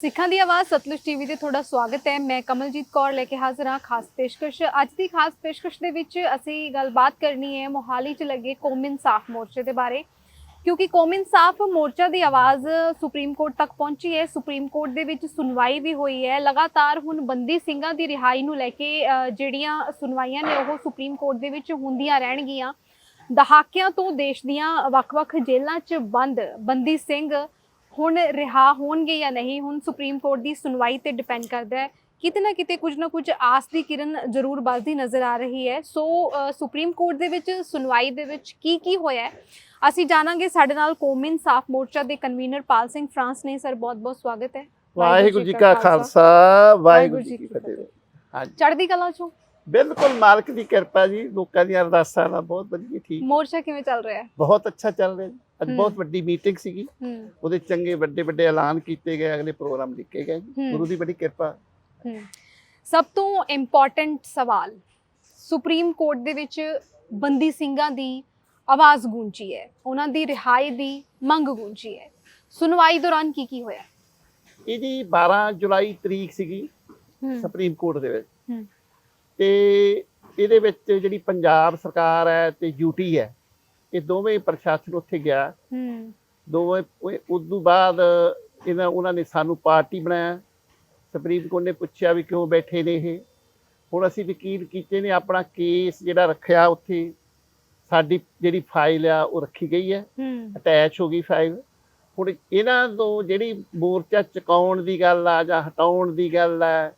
ਸਿੱਖਾਂ ਦੀ ਆਵਾਜ਼ ਸਤਲੁਜ ਟੀਵੀ ਤੇ ਤੁਹਾਡਾ ਸਵਾਗਤ ਹੈ। ਮੈਂ ਕਮਲਜੀਤ ਕੌਰ ਲੈ ਕੇ ਹਾਜ਼ਰ ਹਾਂ ਖਾਸ ਪੇਸ਼ਕਸ਼। ਅੱਜ ਦੀ ਖਾਸ ਪੇਸ਼ਕਸ਼ ਦੇ ਵਿੱਚ ਅਸੀਂ ਗੱਲਬਾਤ ਕਰਨੀ ਹੈ ਮੋਹਾਲੀ 'ਚ ਲੱਗੇ ਕੌਮ ਇਨਸਾਫ ਮੋਰਚੇ ਦੇ ਬਾਰੇ। ਕਿਉਂਕਿ ਕੌਮ ਇਨਸਾਫ ਮੋਰਚਾ ਦੀ ਆਵਾਜ਼ ਸੁਪਰੀਮ ਕੋਰਟ ਤੱਕ ਪਹੁੰਚੀ ਹੈ। ਸੁਪਰੀਮ ਕੋਰਟ ਦੇ ਵਿੱਚ ਸੁਣਵਾਈ ਵੀ ਹੋਈ ਹੈ। ਲਗਾਤਾਰ ਹੁਣ ਬੰਦੀ ਸਿੰਘਾਂ ਦੀ ਰਿਹਾਈ ਨੂੰ ਲੈ ਕੇ ਜਿਹੜੀਆਂ ਸੁਣਵਾਈਆਂ ਨੇ ਉਹ ਸੁਪਰੀਮ ਕੋਰਟ ਦੇ ਵਿੱਚ ਹੁੰਦੀਆਂ ਰਹਿਣਗੀਆਂ। ਦਹਾਕਿਆਂ ਤੋਂ ਦੇਸ਼ ਦੀਆਂ ਵੱਖ-ਵੱਖ ਜੇਲ੍ਹਾਂ 'ਚ ਬੰਦ। ਬੰਦੀ ਸਿੰਘ ਹੁਣ ਰਿਹਾ ਹੋਣਗੇ ਜਾਂ ਨਹੀਂ ਹੁਣ ਸੁਪਰੀਮ ਕੋਰਟ ਦੀ ਸੁਣਵਾਈ ਤੇ ਡਿਪੈਂਡ ਕਰਦਾ ਹੈ। ਕਿਤੇ ਨਾ ਕਿਤੇ ਕੁਝ ਨਾ ਕੁਝ ਆਸ ਦੀ ਕਿਰਨ ਜ਼ਰੂਰ ਵੱਧਦੀ ਨਜ਼ਰ ਆ ਰਹੀ ਹੈ। ਸੋ ਸੁਪਰੀਮ ਕੋਰਟ ਦੇ ਵਿੱਚ ਸੁਣਵਾਈ ਦੇ ਵਿੱਚ ਕੀ ਕੀ ਹੋਇਆ ਹੈ? ਅਸੀਂ ਜਾਣਾਂਗੇ ਸਾਡੇ ਨਾਲ ਕੌਮੀ ਇਨਸਾਫ ਮੋਰਚਾ ਦੇ ਕਨਵੀਨਰ ਪਾਲ ਸਿੰਘ ਫਰਾਂਸ ਨੇ। ਸਰ ਬਹੁਤ ਬਹੁਤ ਸਵਾਗਤ ਹੈ। ਵਾਹਿਗੁਰੂ ਜੀ ਕਾ ਖਾਲਸਾ ਵਾਹਿਗੁਰੂ ਜੀ ਕੀ ਫਤਿਹ। ਚੜ੍ਹਦੀ ਕਲਾ ਚੋਂ। ਬਿਲਕੁਲ ਮਾਲਕ ਦੀ ਕਿਰਪਾ ਜੀ ਲੋਕਾਂ ਦੀਆਂ ਅਰਦਾਸਾਂ ਨਾਲ ਬਹੁਤ ਵਧੀਆ ਠੀਕ। ਮੋਰਚਾ ਕਿਵੇਂ ਚੱਲ ਰਿਹਾ? ਹੈ ਬਹੁਤ ਅੱਛਾ ਚੱਲ ਰਿਹਾ ਜੀ। ਅੱਜ। ਬਹੁਤ ਵੱਡੀ ਮੀਟਿੰਗ ਸੀਗੀ। ਉਹਦੇ ਚੰਗੇ ਵੱਡੇ ਵੱਡੇ ਐਲਾਨ ਕੀਤੇ ਗਏ ਅਗਲੇ ਪ੍ਰੋਗਰਾਮ ਲਿਖੇ ਗਏ। ਗੁਰੂ ਦੀ ਬੜੀ ਕਿਰਪਾ। ਸਭ ਤੋਂ ਇੰਪੋਰਟੈਂਟ ਸਵਾਲ ਸੁਪਰੀਮ ਕੋਰਟ ਦੇ ਵਿੱਚ ਬੰਦੀ ਸਿੰਘਾਂ ਦੀ ਆਵਾਜ਼ ਗੂੰਜੀ ਹੈ। ਉਹਨਾਂ ਦੀ ਰਿਹਾਈ ਦੀ ਮੰਗ ਗੂੰਜੀ ਹੈ। ਸੁਣਵਾਈ ਦੌਰਾਨ ਕੀ ਕੀ ਹੋਇਆ? ਇਹ ਜੀ 12 ਜੁਲਾਈ ਤਰੀਕ ਸੀਗੀ ਸੁਪਰੀਮ ਕੋਰਟ ਦੇ ਵਿੱਚ। ਤੇ ਇਹਦੇ ਵਿੱਚ ਜਿਹੜੀ ਪੰਜਾਬ ਸਰਕਾਰ ਹੈ ਤੇ ਯੂਟੀ ਹੈ ਇਹ ਦੋਵੇਂ ਪ੍ਰਸ਼ਾਸਨ ਉੱਥੇ ਗਿਆ। ਹਮ, ਦੋਵੇਂ ਉਸ ਤੋਂ ਬਾਅਦ ਇਹਨਾਂ ਉਹਨਾਂ ਨੇ ਸਾਨੂੰ ਪਾਰਟੀ ਬਣਾਇਆ। ਸੁਪਰੀਮ ਕੋਰਟ ਨੇ ਪੁੱਛਿਆ ਵੀ ਕਿਉਂ ਬੈਠੇ ਨੇ ਇਹ। ਹੁਣ ਅਸੀਂ ਵਕੀਲ ਕੀਤੇ ਨੇ ਆਪਣਾ ਕੇਸ ਜਿਹੜਾ ਰੱਖਿਆ ਉੱਥੇ ਸਾਡੀ ਜਿਹੜੀ ਫਾਈਲ ਆ ਉਹ ਰੱਖੀ ਗਈ ਹੈ। ਅਟੈਚ ਹੋ ਗਈ ਫਾਈਲ। ਹੁਣ ਇਹਨਾਂ ਤੋਂ ਜਿਹੜੀ ਮੋਰਚਾ ਚੁਕਾਉਣ ਦੀ ਗੱਲ ਆ ਜਾਂ ਹਟਾਉਣ ਦੀ ਗੱਲ ਆ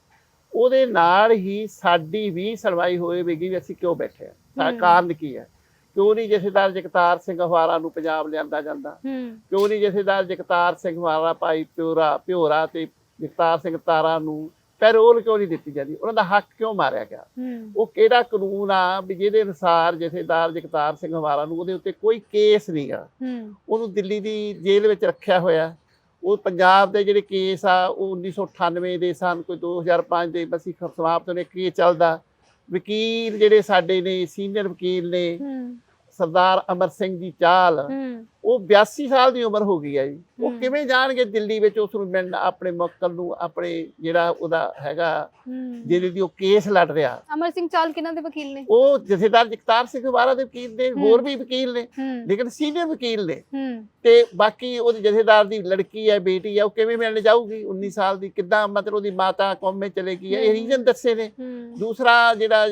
ਉਹਦੇ ਨਾਲ ਹੀ ਸਾਡੀ ਵੀ ਸੁਣਵਾਈ ਹੋਏਗੀ ਵੀ ਅਸੀਂ ਕਿਉਂ ਬੈਠੇ ਆ। ਕਾਰਨ ਕੀ ਹੈ? ਕਿਉਂ ਨਹੀਂ ਜਥੇਦਾਰ ਜਗਤਾਰ ਸਿੰਘ ਹਵਾਰਾ ਨੂੰ ਪੰਜਾਬ ਲਿਆਂਦਾ ਜਾਂਦਾ? ਕਿਉਂ ਨਹੀਂ ਜਥੇਦਾਰ ਜਗਤਾਰ ਸਿੰਘ ਵਾਲਾ ਭਾਈ ਪਿਓਰਾ ਪਿਓਰਾ ਤੇ ਜਗਤਾਰ ਸਿੰਘ ਤਾਰਾ ਨੂੰ ਪੈਰੋਲ ਕਿਉਂ ਨਹੀਂ ਦਿੱਤੀ ਜਾਂਦੀ? ਉਹਨਾਂ ਦਾ ਹੱਕ ਕਿਉਂ ਮਾਰਿਆ ਗਿਆ? ਉਹ ਕਿਹੜਾ ਕਾਨੂੰਨ ਆ ਵੀ ਜਿਹਦੇ ਅਨੁਸਾਰ ਜਥੇਦਾਰ ਜਗਤਾਰ ਸਿੰਘ ਵਾਲਾ ਨੂੰ ਉਹਦੇ ਉੱਤੇ ਕੋਈ ਕੇਸ ਨਹੀਂ ਆ। ਉਹਨੂੰ ਦਿੱਲੀ ਦੀ ਜੇਲ੍ਹ ਵਿੱਚ ਰੱਖਿਆ ਹੋਇਆ। ਉਹ ਪੰਜਾਬ ਦੇ ਜਿਹੜੇ ਕੇਸ ਆ, ਉਹ 1998 ਦੇ ਸਨ, ਕੋਈ 2005 ਦੇ ਬਸੀ ਸਮਾਪਤ ਨੇ ਕੇਸ ਚੱਲਦਾ? ਵਕੀਲ ਜਿਹੜੇ ਸਾਡੇ ਨੇ ਸੀਨੀਅਰ ਵਕੀਲ ਨੇ ਸਰਦਾਰ ਅਮਰ ਸਿੰਘ ਜੀ ਚਾਲ ਉਹ 82 ਸਾਲ ਦੀ ਉਮਰ ਹੋ ਗਈ ਹੈ ਜੀ। ਉਹ। ਕਿਵੇਂ ਜਾਣਗੇ ਦਿੱਲੀ ਵਿੱਚ ਉਸ ਨੂੰ ਮਿਲਣ ਆਪਣੇ ਮੁਕੱਲ ਨੂੰ ਆਪਣੇ ਜਿਹੜਾ ਉਹਦਾ ਹੈਗਾ। ਜਿਹਦੇ ਦੀ ਉਹ ਕੇਸ ਲੜ ਰਿਹਾ? ਅਮਰ ਸਿੰਘ ਚਾਲ ਕਿਹਨਾਂ ਦੇ ਵਕੀਲ ਨੇ? ਉਹ ਜਥੇਦਾਰ ਜਗਤਾਰ ਸਿੰਘ ਵਾਲਾ ਦੇ ਵਕੀਲ ਨੇ ਹੋਰ ਵੀ ਵਕੀਲ ਨੇ ਲੇਕਿਨ ਸੀਨੀਅਰ ਵਕੀਲ ਨੇ। ਤੇ ਬਾਕੀ ਉਹਦੇ ਜਥੇਦਾਰ ਦੀ ਲੜਕੀ ਹੈ ਬੇਟੀ ਹੈ ਉਹ ਕਿਵੇਂ ਮਿਲਣ ਜਾਊਗੀ? 19 ਸਾਲ ਦੀ ਕਿੱਦਾਂ ਮਤਲਬ ਉਹਦੀ ਮਾਤਾ ਕੌਮੇ ਚਲੇਗੀ ਇਹ ਹਮ। ਰੀਜ਼ਨ ਦੱਸੇ ਨੇ। ਦੂਸਰਾ ਜਿਹੜਾ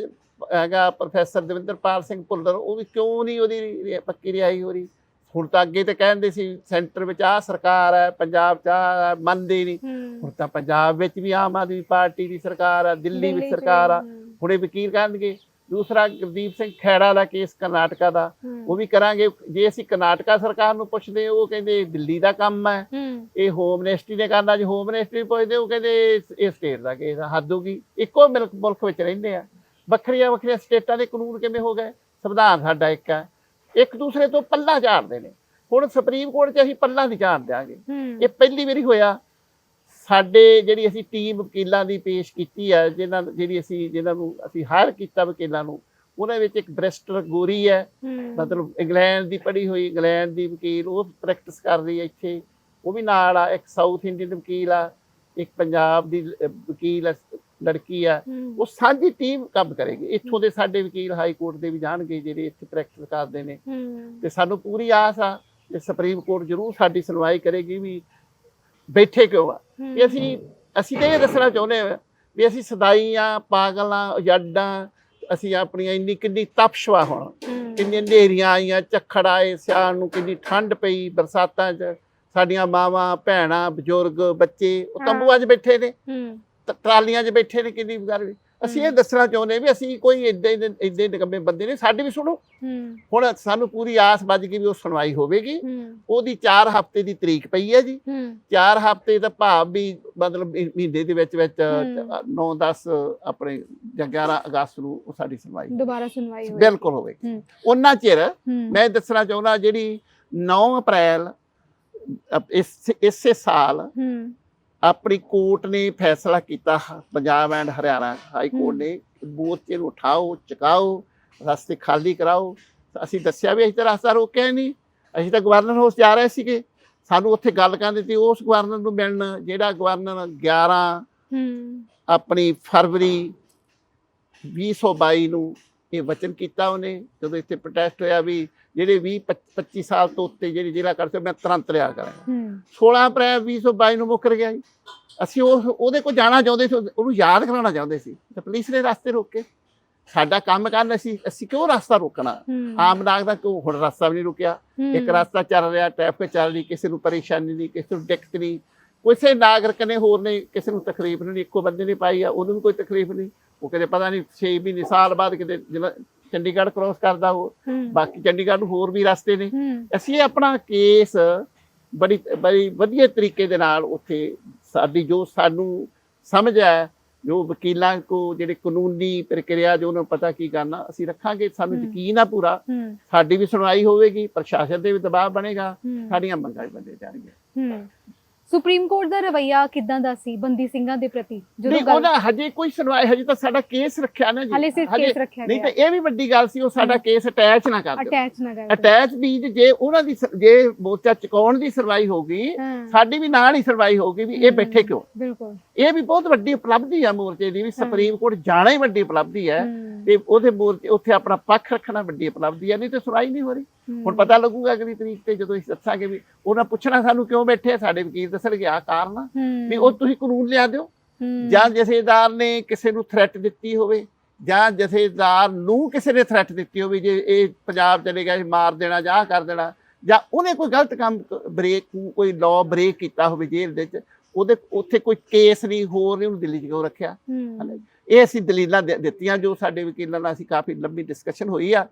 ਹੈਗਾ ਪ੍ਰੋਫੈਸਰ ਦਵਿੰਦਰਪਾਲ ਸਿੰਘ ਭੁੱਲਰ ਉਹ ਵੀ ਕਿਉਂ ਨਹੀਂ ਉਹਦੀ ਪੱਕੀ ਰਿਹਾਈ ਹੋ ਰਹੀ? ਹੁਣ ਤਾਂ ਅੱਗੇ ਤੇ ਕਹਿੰਦੇ ਸੀ ਸੈਂਟਰ ਵਿੱਚ ਆ ਸਰਕਾਰ ਹੈ ਪੰਜਾਬ ਚ ਹੈ, ਮੰਨਦੇ ਨਹੀਂ। ਹੁਣ ਤਾਂ ਪੰਜਾਬ ਵਿੱਚ ਵੀ ਆਮ ਆਦਮੀ ਪਾਰਟੀ ਦੀ ਸਰਕਾਰ ਆ ਦਿੱਲੀ ਵਿੱਚ ਸਰਕਾਰ ਆ। ਹੁਣੇ ਵਕੀਲ ਕਹਿਣਗੇ ਦੂਸਰਾ ਗੁਰਦੀਪ ਸਿੰਘ ਖੈੜਾ ਦਾ ਕੇਸ ਕਰਨਾਟਕਾ ਦਾ। ਉਹ ਵੀ ਕਰਾਂਗੇ ਜੇ ਅਸੀਂ ਕਰਨਾਟਕਾ ਸਰਕਾਰ ਨੂੰ ਪੁੱਛਦੇ ਉਹ ਕਹਿੰਦੇ ਦਿੱਲੀ ਦਾ ਕੰਮ ਹੈ। ਇਹ ਹੋਮ ਮਿਨਿਸਟਰੀ ਨੇ ਕਰਨਾ ਜੇ ਹੋਮ ਮਿਨਿਸਟਰੀ ਪੁੱਛਦੇ ਉਹ ਕਹਿੰਦੇ ਇਹ ਸਟੇਟ ਦਾ ਕੇਸ ਆ ਹੱਦ ਹੋ ਗਈ। ਇੱਕੋ ਮੁਲਕ ਮੁਲਕ ਵਿੱਚ ਰਹਿੰਦੇ ਆ। ਵੱਖਰੀਆਂ ਵੱਖਰੀਆਂ ਸਟੇਟਾਂ ਦੇ ਕਾਨੂੰਨ ਕਿਵੇਂ ਹੋ ਗਏ? ਸੰਵਿਧਾਨ ਸਾਡਾ ਇੱਕ ਹੈ। ਇੱਕ ਦੂਸਰੇ ਤੋਂ ਪੱਲਾ ਝਾੜਦੇ ਨੇ। ਹੁਣ ਸੁਪਰੀਮ ਕੋਰਟ 'ਚ ਅਸੀਂ ਪੱਲਾ ਨਹੀਂ ਝਾੜ ਦਿਆਂਗੇ। ਇਹ ਪਹਿਲੀ ਵਾਰੀ ਹੋਇਆ। ਸਾਡੇ ਜਿਹੜੀ ਅਸੀਂ ਟੀਮ ਵਕੀਲਾਂ ਦੀ ਪੇਸ਼ ਕੀਤੀ ਹੈ ਜਿਨ੍ਹਾਂ ਜਿਹੜੀ ਅਸੀਂ ਜਿਨ੍ਹਾਂ ਨੂੰ ਅਸੀਂ ਹਾਇਰ ਕੀਤਾ ਵਕੀਲਾਂ ਨੂੰ ਉਹਨਾਂ ਵਿੱਚ ਇੱਕ ਬ੍ਰਿਸਟਰ ਗੋਰੀ ਹੈ। ਮਤਲਬ ਇੰਗਲੈਂਡ ਦੀ ਪੜ੍ਹੀ ਹੋਈ ਇੰਗਲੈਂਡ ਦੀ ਵਕੀਲ ਉਹ ਪ੍ਰੈਕਟਿਸ ਕਰ ਰਹੀ ਹੈ ਇੱਥੇ। ਉਹ ਵੀ ਨਾਲ ਆ। ਇੱਕ ਸਾਊਥ ਇੰਡੀਅਨ ਵਕੀਲ ਆ। ਇੱਕ ਪੰਜਾਬ ਦੀ ਵਕੀਲ ਆ, ਲੜਕੀ ਆ ਉਹ ਸਾਂਝੀ ਟੀਮ ਕੰਮ ਕਰੇਗੀ। ਇੱਥੋਂ ਦੇ ਸਾਡੇ ਵਕੀਲ ਹਾਈ ਕੋਰਟ ਦੇ ਵੀ ਜਾਣਗੇ ਜਿਹੜੇ ਇੱਥੇ ਪ੍ਰੈਕਟਿਸ ਕਰਦੇ ਨੇ। ਤੇ ਸਾਨੂੰ ਪੂਰੀ ਆਸ ਆ ਕਿ ਸੁਪਰੀਮ ਕੋਰਟ ਜ਼ਰੂਰ ਸਾਡੀ ਸੁਣਵਾਈ ਕਰੇਗੀ ਵੀ ਬੈਠੇ ਕਿਉਂ ਆ। ਵੀ ਅਸੀਂ ਅਸੀਂ ਤਾਂ ਇਹ ਦੱਸਣਾ ਚਾਹੁੰਦੇ ਹਾਂ ਵੀ ਅਸੀਂ ਸਦਾਈਆਂ ਪਾਗਲਾਂ ਜੱਡਾਂ ਅਸੀਂ ਆਪਣੀਆਂ ਇੰਨੀ ਕਿੰਨੀ ਤਪਸ਼ਵਾ ਹੁਣ। ਕਿੰਨੀਆਂ ਹਨੇਰੀਆਂ ਆਈਆਂ ਝੱਖੜ ਆਏ ਸਿਆਲ ਨੂੰ ਕਿੰਨੀ ਠੰਡ ਪਈ ਬਰਸਾਤਾਂ 'ਚ। ਸਾਡੀਆਂ ਮਾਵਾਂ ਭੈਣਾਂ ਬਜ਼ੁਰਗ ਬੱਚੇ ਉਹ। ਤੰਬੂਆਂ 'ਚ ਬੈਠੇ ਨੇ। ਟਰਾਲੀਆਂ 'ਚ ਬੈਠੇ ਨੇ ਕਿੰਨੀ ਗਰਮੀ ਅਸੀਂ ਇਹ ਦੱਸਣਾ ਚਾਹੁੰਦੇ ਵੀ ਅਸੀਂ ਕੋਈ ਏਡੇ ਏਡੇ ਨਿਕੰਮੇ ਬੰਦੇ ਨੇ ਸਾਡੀ ਵੀ ਸੁਣੋ। ਹੁਣ ਸਾਨੂੰ ਪੂਰੀ ਆਸ ਵੱਜ ਗਈ ਵੀ ਉਹ ਸੁਣਵਾਈ ਹੋਵੇਗੀ। ਉਹਦੀ 4 ਹਫ਼ਤੇ ਦੀ ਤਰੀਕ ਪਈ ਹੈ ਜੀ। ਹਮ, 4 ਹਫ਼ਤੇ ਦਾ ਭਾਵ ਵੀ ਮਤਲਬ ਮਹੀ- ਮਹੀਨੇ ਦੇ ਵਿੱਚ ਵਿੱਚ ਹਮ। 9 10 ਆਪਣੇ ਜਾਂ 11 ਅਗਸਤ ਨੂੰ ਉਹ ਸਾਡੀ ਸੁਣਵਾਈ ਦੁਬਾਰਾ ਸੁਣਵਾਈ ਹੋਈ ਬਿਲਕੁਲ ਹੋਵੇਗੀ। ਉਹਨਾਂ ਚਿਰ ਮੈਂ ਦੱਸਣਾ ਚਾਹੁੰਦਾ ਜਿਹੜੀ 9 ਅਪ੍ਰੈਲ ਅਪ- ਇਸ ਇਸੇ ਸਾਲ ਆਪਣੀ ਕੋਰਟ ਨੇ ਫੈਸਲਾ ਕੀਤਾ Punjab and Haryana high court. ਨੇ ਮੋਰਚੇ ਨੂੰ ਉਠਾਓ ਚੁਕਾਓ ਰਸਤੇ ਖਾਲੀ ਕਰਾਓ। ਅਸੀਂ ਦੱਸਿਆ ਵੀ ਅਸੀਂ ਤਾਂ ਰਸਤਾ ਰੋਕਿਆ ਨਹੀਂ। ਅਸੀਂ ਤਾਂ ਗਵਰਨਰ ਹਾਊਸ ਜਾ ਰਹੇ ਸੀਗੇ। ਸਾਨੂੰ ਉੱਥੇ ਗੱਲ ਕਰਨ ਦਿੱਤੀ ਉਸ ਗਵਰਨਰ ਨੂੰ ਮਿਲਣ ਜਿਹੜਾ ਗਵਰਨਰ 11 ਹੂੰ। ਆਪਣੀ ਫਰਵਰੀ 2022 ਨੂੰ ਇਹ ਵਚਨ ਕੀਤਾ ਉਹਨੇ ਜਦੋਂ ਇੱਥੇ ਪ੍ਰੋਟੈਸਟ ਹੋਇਆ ਵੀ ਜਿਹੜੇ 20 25 ਸਾਲ ਤੋਂ ਉੱਤੇ ਜਿਹੜੀ ਜ਼ਿਲ੍ਹਾ ਕਰਦੇ ਮੈਂ ਤੁਰੰਤ ਲਿਆ ਕਰਾਂਗਾ। ਹੂੰ। 16 ਅਪ੍ਰੈਲ 2022 ਨੂੰ ਮੁੱਕਰ ਗਿਆ ਜੀ। ਅਸੀਂ ਉਹ ਉਹਦੇ ਕੋਲ ਜਾਣਾ ਚਾਹੁੰਦੇ ਸੀ ਉਹਨੂੰ ਯਾਦ ਕਰਾਉਣਾ ਚਾਹੁੰਦੇ ਸੀ। ਤੇ ਪੁਲਿਸ ਨੇ ਰਸਤੇ ਰੋਕੇ। ਸਾਡਾ ਕੰਮ ਕਰਨ ਅਸੀਂ ਅਸੀਂ ਕਿਉਂ ਰਸਤਾ ਰੋਕਣਾ? ਆਮ ਨਾਗਰਿਕ ਦਾ ਕਿਉਂ ਹੁਣ ਰਸਤਾ ਵੀ ਨਹੀਂ ਰੁਕਿਆ। ਇੱਕ ਰਸਤਾ ਚੱਲ ਰਿਹਾ ਟ੍ਰੈਫਿਕ ਚੱਲ ਰਹੀ ਕਿਸੇ ਨੂੰ ਪਰੇਸ਼ਾਨੀ ਨਹੀਂ ਕਿਸੇ ਨੂੰ ਦਿੱਕਤ ਨਹੀਂ। ਕਿਸੇ ਨਾਗਰਿਕ ਨੇ ਹੋਰ ਨੇ ਕਿਸੇ ਨੂੰ ਤਕਲੀਫ ਨਹੀਂ ਇੱਕੋ ਬੰਦੇ ਨੇ ਪਾਈ ਆ ਉਹਨੂੰ ਵੀ ਕੋਈ ਤਕਲੀਫ ਨਹੀਂ। ਉਹ ਕਿਤੇ ਪਤਾ ਨਹੀਂ 6 ਮਹੀਨੇ ਸਾਲ ਬਾਅਦ ਕਿਤੇ ਚੰਡੀਗੜ੍ਹ ਕ੍ਰੋਸ ਕਰਦਾ ਉਹ। ਬਾਕੀ ਚੰਡੀਗੜ੍ਹ ਨੂੰ ਹੋਰ ਵੀ ਰਸਤੇ ਨੇ। ਅਸੀਂ ਇਹ ਆਪਣਾ ਕੇਸ ਬੜੀ ਬੜੀ ਵਧੀਆ ਤਰੀਕੇ ਦੇ ਨਾਲ ਉੱਥੇ ਸਾਡੀ ਜੋ ਸਾਨੂੰ ਸਮਝ ਹੈ ਜੋ ਵਕੀਲਾਂ ਕੋ ਜਿਹੜੇ ਕਾਨੂੰਨੀ ਪ੍ਰਕਿਰਿਆ ਜੋ ਉਹਨਾਂ ਨੂੰ ਪਤਾ ਕੀ ਕਰਨਾ ਅਸੀਂ ਰੱਖਾਂਗੇ। ਸਾਨੂੰ। ਯਕੀਨ ਆ ਪੂਰਾ। ਸਾਡੀ ਵੀ ਸੁਣਵਾਈ ਹੋਵੇਗੀ ਪ੍ਰਸ਼ਾਸਨ ਤੇ ਵੀ ਦਬਾਅ ਬਣੇਗਾ। ਸਾਡੀਆਂ ਮੰਗਾਂ ਵੀ ਬੰਦੇ ਜਾਣਗੀਆਂ। ਸੁਪਰੀਮ ਕੋਰਟ ਦਾ ਰਵਈਆ ਕਿਦਾਂ ਦਾ ਸੀ ਬੰਦੀ ਸਿੰਘਾਂ ਦੇ ਪ੍ਰਤੀ? ਜਦੋਂ ਗੱਲ ਉਹਦਾ ਹਜੇ ਕੋਈ ਸੁਣਵਾਈ ਹਜੇ ਤਾਂ ਸਾਡਾ ਕੇਸ ਰੱਖਿਆ ਨਾ ਜੀ। ਹਲੇ ਸਿਰਫ ਹਜੇ- ਕੇਸ ਰੱਖਿਆ ਨਹੀਂ ਤਾਂ ਇਹ ਵੀ ਵੱਡੀ ਗੱਲ ਸੀ ਉਹ ਸਾਡਾ। ਕੇਸ ਅਟੈਚ ਨਾ ਕਰ ਦਿਓ। ਅਟੈਚ ਨਾ ਕਰ ਅਟੈਚ ਵੀ ਜੇ ਉਹਨਾਂ ਦੀ ਜੇ ਮੋਰਚਾ ਚੁਕਾਉਣ ਦੀ ਸੁਣਵਾਈ ਹੋਗੀ ਹਾਂ। ਸਾਡੀ ਵੀ ਨਾਲ ਹੀ ਸੁਣਵਾਈ ਹੋਗੀ ਵੀ ਇਹ। ਬੈਠੇ ਕਿਉਂ? ਬਿਲਕੁਲ। ਇਹ ਵੀ ਬਹੁਤ ਵੱਡੀ ਉਪਲਬਧੀ ਆ ਮੋਰਚੇ ਦੀ ਵੀ ਸੁਪਰੀਮ ਕੋਰਟ ਜਾਣਾ ਹੀ ਵੱਡੀ ਉਪਲਬਧੀ ਹੈ ਹੂੰ, ਤੇ ਉਹਦੇ ਮੋਰਚੇ ਉੱਥੇ ਆਪਣਾ ਪੱਖ ਰੱਖਣਾ ਵੱਡੀ ਉਪਲਬਧੀ ਹੈ ਨਹੀਂ ਤੇ ਸੁਣਾਈ ਨਹੀਂ ਹੋ ਰਹੀ। ਹੂੰ, ਹੁਣ ਪਤਾ ਲੱਗੂਗਾ ਅਗਲੀ ਤਰੀਕ ਤੇ ਜਦੋਂ ਅਸੀਂ ਦੱਸਾਂਗੇ ਵੀ ਉਹਨਾਂ ਪੁੱਛਣਾ ਸਾਨੂੰ ਕਿਉਂ ਬੈਠੇ ਆ, ਸਾਡੇ ਵਕੀਲ ਦੱਸਣਗੇ ਆ। ਕਾਰਨ ਵੀ ਉਹ ਤੁਸੀਂ ਕਾਨੂੰਨ ਲਿਆ ਦਿਓ। ਜਾਂ ਜਥੇਦਾਰ ਨੇ ਕਿਸੇ ਨੂੰ ਥ੍ਰੈਟ ਦਿੱਤੀ ਹੋਵੇ ਜਾਂ ਜਥੇਦਾਰ ਨੂੰ ਕਿਸੇ ਨੇ ਥ੍ਰੈਟ ਦਿੱਤੀ ਹੋਵੇ ਜੇ ਇਹ ਪੰਜਾਬ ਚਲੇ ਗਿਆ ਮਾਰ ਦੇਣਾ ਜਾਂ ਆਹ ਕਰ ਦੇਣਾ ਜਾਂ ਉਹਨੇ ਕੋਈ ਗਲਤ ਕੰਮ ਬ੍ਰੇਕ ਕੋਈ ਲਾਅ ਬ੍ਰੇਕ ਕੀਤਾ ਹੋਵੇ ਜੇਲ੍ਹ ਦੇ ਵਿੱਚ ਉਹਦੇ ਉੱਥੇ ਕੋਈ ਕੇਸ ਨਹੀਂ ਹੋਰ ਨਹੀਂ ਉਹਨੂੰ ਦਿੱਲੀ 'ਚ ਕਿਉਂ ਰੱਖਿਆ? ਇਹ ਅਸੀਂ ਦਲੀਲਾਂ ਦਿੱਤੀਆਂ ਜੋ ਸਾਡੇ ਵਕੀਲਾਂ ਨਾਲ ਅਸੀਂ ਕਾਫੀ ਲੰਬੀ ਡਿਸਕਸ਼ਨ ਹੋਈ ਆ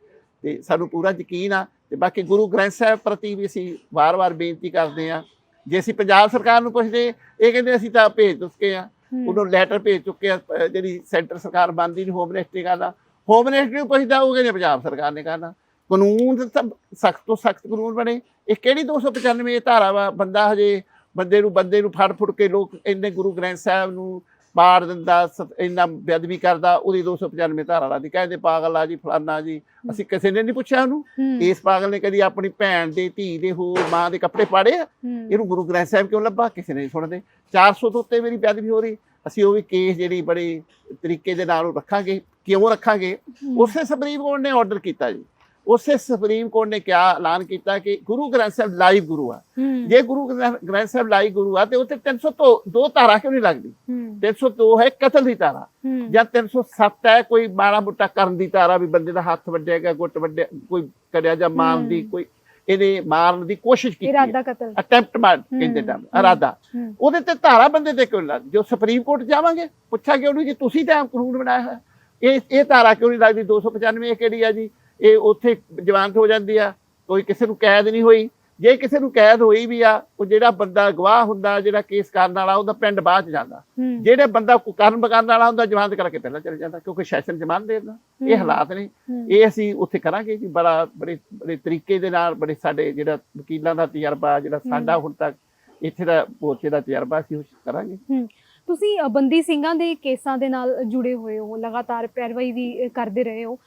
ਤੇ ਸਾਨੂੰ ਪੂਰਾ ਯਕੀਨ ਆ ਤੇ ਬਾਕੀ ਗੁਰੂ ਗ੍ਰੰਥ ਸਾਹਿਬ ਪ੍ਰਤੀ ਵੀ ਅਸੀਂ ਵਾਰ-ਵਾਰ ਬੇਨਤੀ ਕਰਦੇ ਆ ਜੇ ਅਸੀਂ ਪੰਜਾਬ ਸਰਕਾਰ ਨੂੰ ਪੁੱਛਦੇ ਇਹ ਕਹਿੰਦੇ ਅਸੀਂ ਤਾਂ ਭੇਜ ਚੁੱਕੇ ਆ ਉਹਨੂੰ ਲੈਟਰ ਭੇਜ ਚੁੱਕੇ ਆ ਜਿਹੜੀ ਸੈਂਟਰ ਸਰਕਾਰ ਬੰਦੀ ਨਹੀਂ ਹੋਮ ਮਿਨਿਸਟਰੀ ਕਰਨਾ ਹੋਮ ਮਿਨਿਸਟਰੀ ਨੂੰ ਪੁੱਛਦਾ ਉਹ ਕਹਿੰਦੇ ਪੰਜਾਬ ਸਰਕਾਰ ਨੇ ਕਰਨਾ। ਕਾਨੂੰਨ ਤਾਂ ਸਖਤ ਤੋਂ ਸਖਤ ਕਾਨੂੰਨ ਬਣੇ। ਇਹ ਕਿਹੜੀ 295 ਧਾਰਾ ਵਾ? ਬੰਦਾ ਹਜੇ ਬੰਦੇ ਨੂੰ ਬੰਦੇ ਨੂੰ ਫੜ ਫੁੜ ਕੇ ਲੋਕ ਇੰਨੇ ਗੁਰੂ ਗ੍ਰੰਥ ਸਾਹਿਬ ਨੂੰ ਪਾੜ ਦਿੰਦਾ ਇੰਨਾ ਬੇਅਦਬੀ ਕਰਦਾ ਉਹਦੀ 295 ਧਾਰਾ ਲਾ ਦੀ। ਕਹਿੰਦੇ ਪਾਗਲ ਆ ਜੀ ਫਲਾਨਾ ਜੀ। ਅਸੀਂ ਕਿਸੇ ਨੇ ਨਹੀਂ ਪੁੱਛਿਆ ਉਹਨੂੰ। ਇਸ ਪਾਗਲ ਨੇ ਕਦੀ ਆਪਣੀ ਭੈਣ ਦੇ ਧੀ ਦੇ ਹੋਰ ਮਾਂ ਦੇ ਕੱਪੜੇ ਪਾੜੇ ਆ। ਇਹਨੂੰ ਗੁਰੂ ਗ੍ਰੰਥ ਸਾਹਿਬ ਕਿਉਂ ਲੱਭਾ? ਕਿਸੇ ਨੇ ਸੁਣਦੇ। 400 ਤੋਂ ਉੱਤੇ ਮੇਰੀ ਬੇਅਦਬੀ ਹੋ ਰਹੀ। ਅਸੀਂ ਉਹ ਵੀ ਕੇਸ ਜਿਹੜੀ ਬੜੇ ਤਰੀਕੇ ਦੇ ਨਾਲ ਰੱਖਾਂਗੇ ਕਿਉਂ ਰੱਖਾਂਗੇ? ਉਸੇ ਸੁਪਰੀਮ ਕੋਰਟ ਨੇ ਆਰਡਰ ਕੀਤਾ ਜੀ। ਉਸੇ ਸੁਪਰੀਮ ਕੋਰਟ ਨੇ ਕਿਹਾ ਐਲਾਨ ਕੀਤਾ ਕਿ ਗੁਰੂ ਗ੍ਰੰਥ ਸਾਹਿਬ ਲਾਈਵ ਗੁਰੂ ਆ। ਜੇ ਗੁਰੂ ਗ੍ਰੰਥ ਸਾਹਿਬ ਲਾਈਵ ਗੁਰੂ ਆ ਤੇ ਉੱਤੇ 300 ਤੋਂ ਦੋ ਧਾਰਾ ਕਿਉਂ ਨਹੀਂ ਲੱਗਦੀ? ਹੂੰ, 302 ਹੈ ਕਤਲ ਦੀ ਧਾਰਾ। ਜਾਂ 307 ਹੈ ਕੋਈ ਮਾੜਾ ਮੋਟਾ ਕਰਨ ਦੀ ਧਾਰਾ ਵੀ ਬੰਦੇ ਦਾ ਹੱਥ ਵੱਡਿਆ ਗਿਆ ਗੁੱਟ ਵੱਡਿਆ ਕੋਈ ਕਰਿਆ ਜਾਂ ਮਾਰਨ ਦੀ। ਕੋਈ ਇਹਨੇ ਮਾਰਨ ਦੀ ਕੋਸ਼ਿਸ਼ ਕੀਤੀ ਇਰਾਦਾ ਕਤਲ। ਅਟੈਂਪਟ ਮਾਰ ਕਹਿੰਦੇ ਤਾਂ। ਇਰਾਦਾ। ਉਹਦੇ ਤੇ ਧਾਰਾ ਬੰਦੇ ਤੇ ਕਿਉਂ ਲੱਗ ਜੋ ਸੁਪਰੀਮ ਕੋਰਟ ਜਾਵਾਂਗੇ ਪੁੱਛਾਂਗੇ ਉਹਨੂੰ ਜੀ ਤੁਸੀਂ ਤਾਂ ਕਾਨੂੰਨ ਬਣਾਇਆ ਹੈ ਇਹ ਇਹ ਧਾਰਾ ਕਿਉਂ ਨਹੀਂ ਲੱਗਦੀ? 295 ਇਹ ਕਿਹੜੀ ਆ ਜੀ? ਇਹ ਉੱਥੇ ਜ਼ਮਾਨਤ ਹੋ ਜਾਂਦੀ ਆ ਕੋਈ ਕਿਸੇ ਨੂੰ ਕੈਦ ਨਹੀਂ ਹੋਈ। ਜੇ ਕਿਸੇ ਨੂੰ ਕੈਦ ਹੋਈ ਵੀ ਆ ਉਹ ਜਿਹੜਾ ਬੰਦਾ ਗਵਾਹ ਹੁੰਦਾ ਜਿਹੜਾ ਕੇਸ ਕਰਨ ਵਾਲਾ ਉਹਦਾ ਪਿੰਡ ਬਾਅਦ ਚ ਜਾਂਦਾ। ਜਿਹੜੇ ਬੰਦਾ ਕਰਨ ਬਕਾਰਨ ਵਾਲਾ ਹੁੰਦਾ ਜ਼ਮਾਨਤ ਕਰਕੇ ਪਹਿਲਾਂ ਚਲੇ ਜਾਂਦਾ ਕਿਉਂਕਿ ਸੈਸ਼ਨ ਜ਼ਮਾਨਤ ਦੇ ਦਿੰਦਾ। ਇਹ ਹਾਲਾਤ ਨੇ। ਇਹ ਅਸੀਂ ਉੱਥੇ ਕਰਾਂਗੇ ਜੀ ਬੜਾ ਬੜੇ ਬੜੇ ਤਰੀਕੇ ਦੇ ਨਾਲ ਬੜੇ ਸਾਡੇ ਜਿਹੜਾ ਵਕੀਲਾਂ ਦਾ ਤਜਰਬਾ ਜਿਹੜਾ ਸਾਡਾ ਹੁਣ ਤੱਕ ਇੱਥੇ ਦਾ ਮੋਰਚੇ ਦਾ ਤਜਰਬਾ ਅਸੀਂ ਕਰਾਂਗੇ। ਤੁਸੀਂ ਬੰਦੀ ਸਿੰਘਾਂ ਦੇ ਕੇਸਾਂ ਦੇ ਨਾਲ ਜੁੜੇ ਹੋਏ ਹੋ ਲਗਾਤਾਰ ਪੈਰਵਾਈ ਵੀ ਕਰਦੇ ਰਹੇ ਹੋ।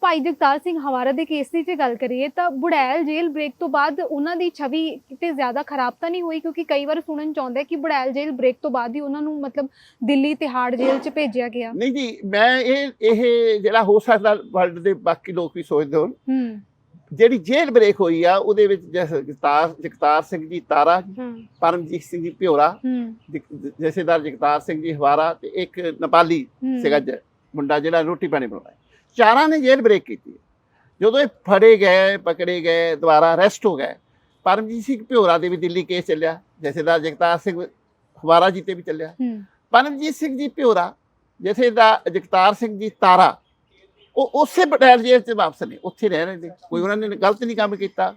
ਭਾਈ ਜਗਤਾਰ ਸਿੰਘ ਹਵਾਰਾ ਦੇ ਕੇਸ ਦੀ ਜੇ ਗੱਲ ਕਰੀਏ ਤਾਂ ਬੁੜੈਲ ਜੇਲ੍ਹ ਬ੍ਰੇਕ ਤੋਂ ਬਾਅਦ ਉਹਨਾਂ ਦੀ ਛਵੀ ਕਿਤੇ ਜ਼ਿਆਦਾ ਖਰਾਬ ਤਾਂ ਨਹੀਂ ਹੋਈ ਕਿਉਂਕਿ ਕਈ ਵਾਰ ਸੁਣਨ ਚ ਆਉਂਦਾ ਕਿ ਬੁੜੈਲ ਜੇਲ੍ਹ ਬ੍ਰੇਕ ਤੋਂ ਬਾਅਦ ਹੀ ਉਹਨਾਂ ਨੂੰ ਮਤਲਬ ਦਿੱਲੀ ਤਿਹਾੜ ਜੇਲ੍ਹ ਚ ਭੇਜਿਆ ਗਿਆ। ਨਹੀਂ ਜੀ ਮੈਂ ਇਹ ਇਹ ਜਿਹੜਾ ਹੋ ਸਕਦਾ ਵਰਲਡ ਦੇ ਬਾਕੀ ਲੋਕ ਵੀ ਸੋਚਦੇ ਹੋਣ। ਹੂੰ। ਜਿਹੜੀ ਜੇਲ੍ਹ ਬ੍ਰੇਕ ਹੋਈ ਆ ਉਹਦੇ ਵਿੱਚ ਜਗਤਾਰ ਜਗਤਾਰ ਸਿੰਘ ਜੀ ਤਾਰਾ ਪਰਮਜੀਤ ਸਿੰਘ ਜੀ ਭਿਓਰਾ ਜਥੇਦਾਰ ਜਗਤਾਰ ਸਿੰਘ ਜੀ ਹਵਾਰਾ ਤੇ ਇੱਕ ਨੇਪਾਲੀ ਸੀਗਾ ਮੁੰਡਾ ਜਿਹੜਾ ਰੋਟੀ ਪਾਣੀ ਬਣਾਉਂਦਾ ਚਾਰਾਂ ਨੇ ਜੇਲ੍ਹ ਬ੍ਰੇਕ ਕੀਤੀ ਜਦੋਂ ਇਹ ਫੜੇ ਗਏ ਪਕੜੇ ਗਏ ਦੁਬਾਰਾ ਅਰੈਸਟ ਹੋ ਗਏ ਪਰਮਜੀਤ ਸਿੰਘ ਭਿਓਰਾ ਦੇ ਵੀ ਦਿੱਲੀ ਕੇਸ ਚੱਲਿਆ ਜਥੇਦਾਰ ਜਗਤਾਰ ਸਿੰਘ ਹਵਾਰਾ ਜੀ ਤੇ ਵੀ ਚੱਲਿਆ। ਪਰਮਜੀਤ ਸਿੰਘ ਜੀ ਭਿਓਰਾ ਜਥੇਦਾਰ ਜਗਤਾਰ ਸਿੰਘ ਜੀ ਤਾਰਾ ਉਹ ਉਸੇ ਬਟਾਲ ਜੇਲ੍ਹ 'ਚ ਵਾਪਸ ਨੇ ਉੱਥੇ ਰਹਿ ਰਹੇ ਨੇ। ਕੋਈ ਉਹਨਾਂ ਨੇ ਗਲਤ ਨਹੀਂ ਕੰਮ ਕੀਤਾ।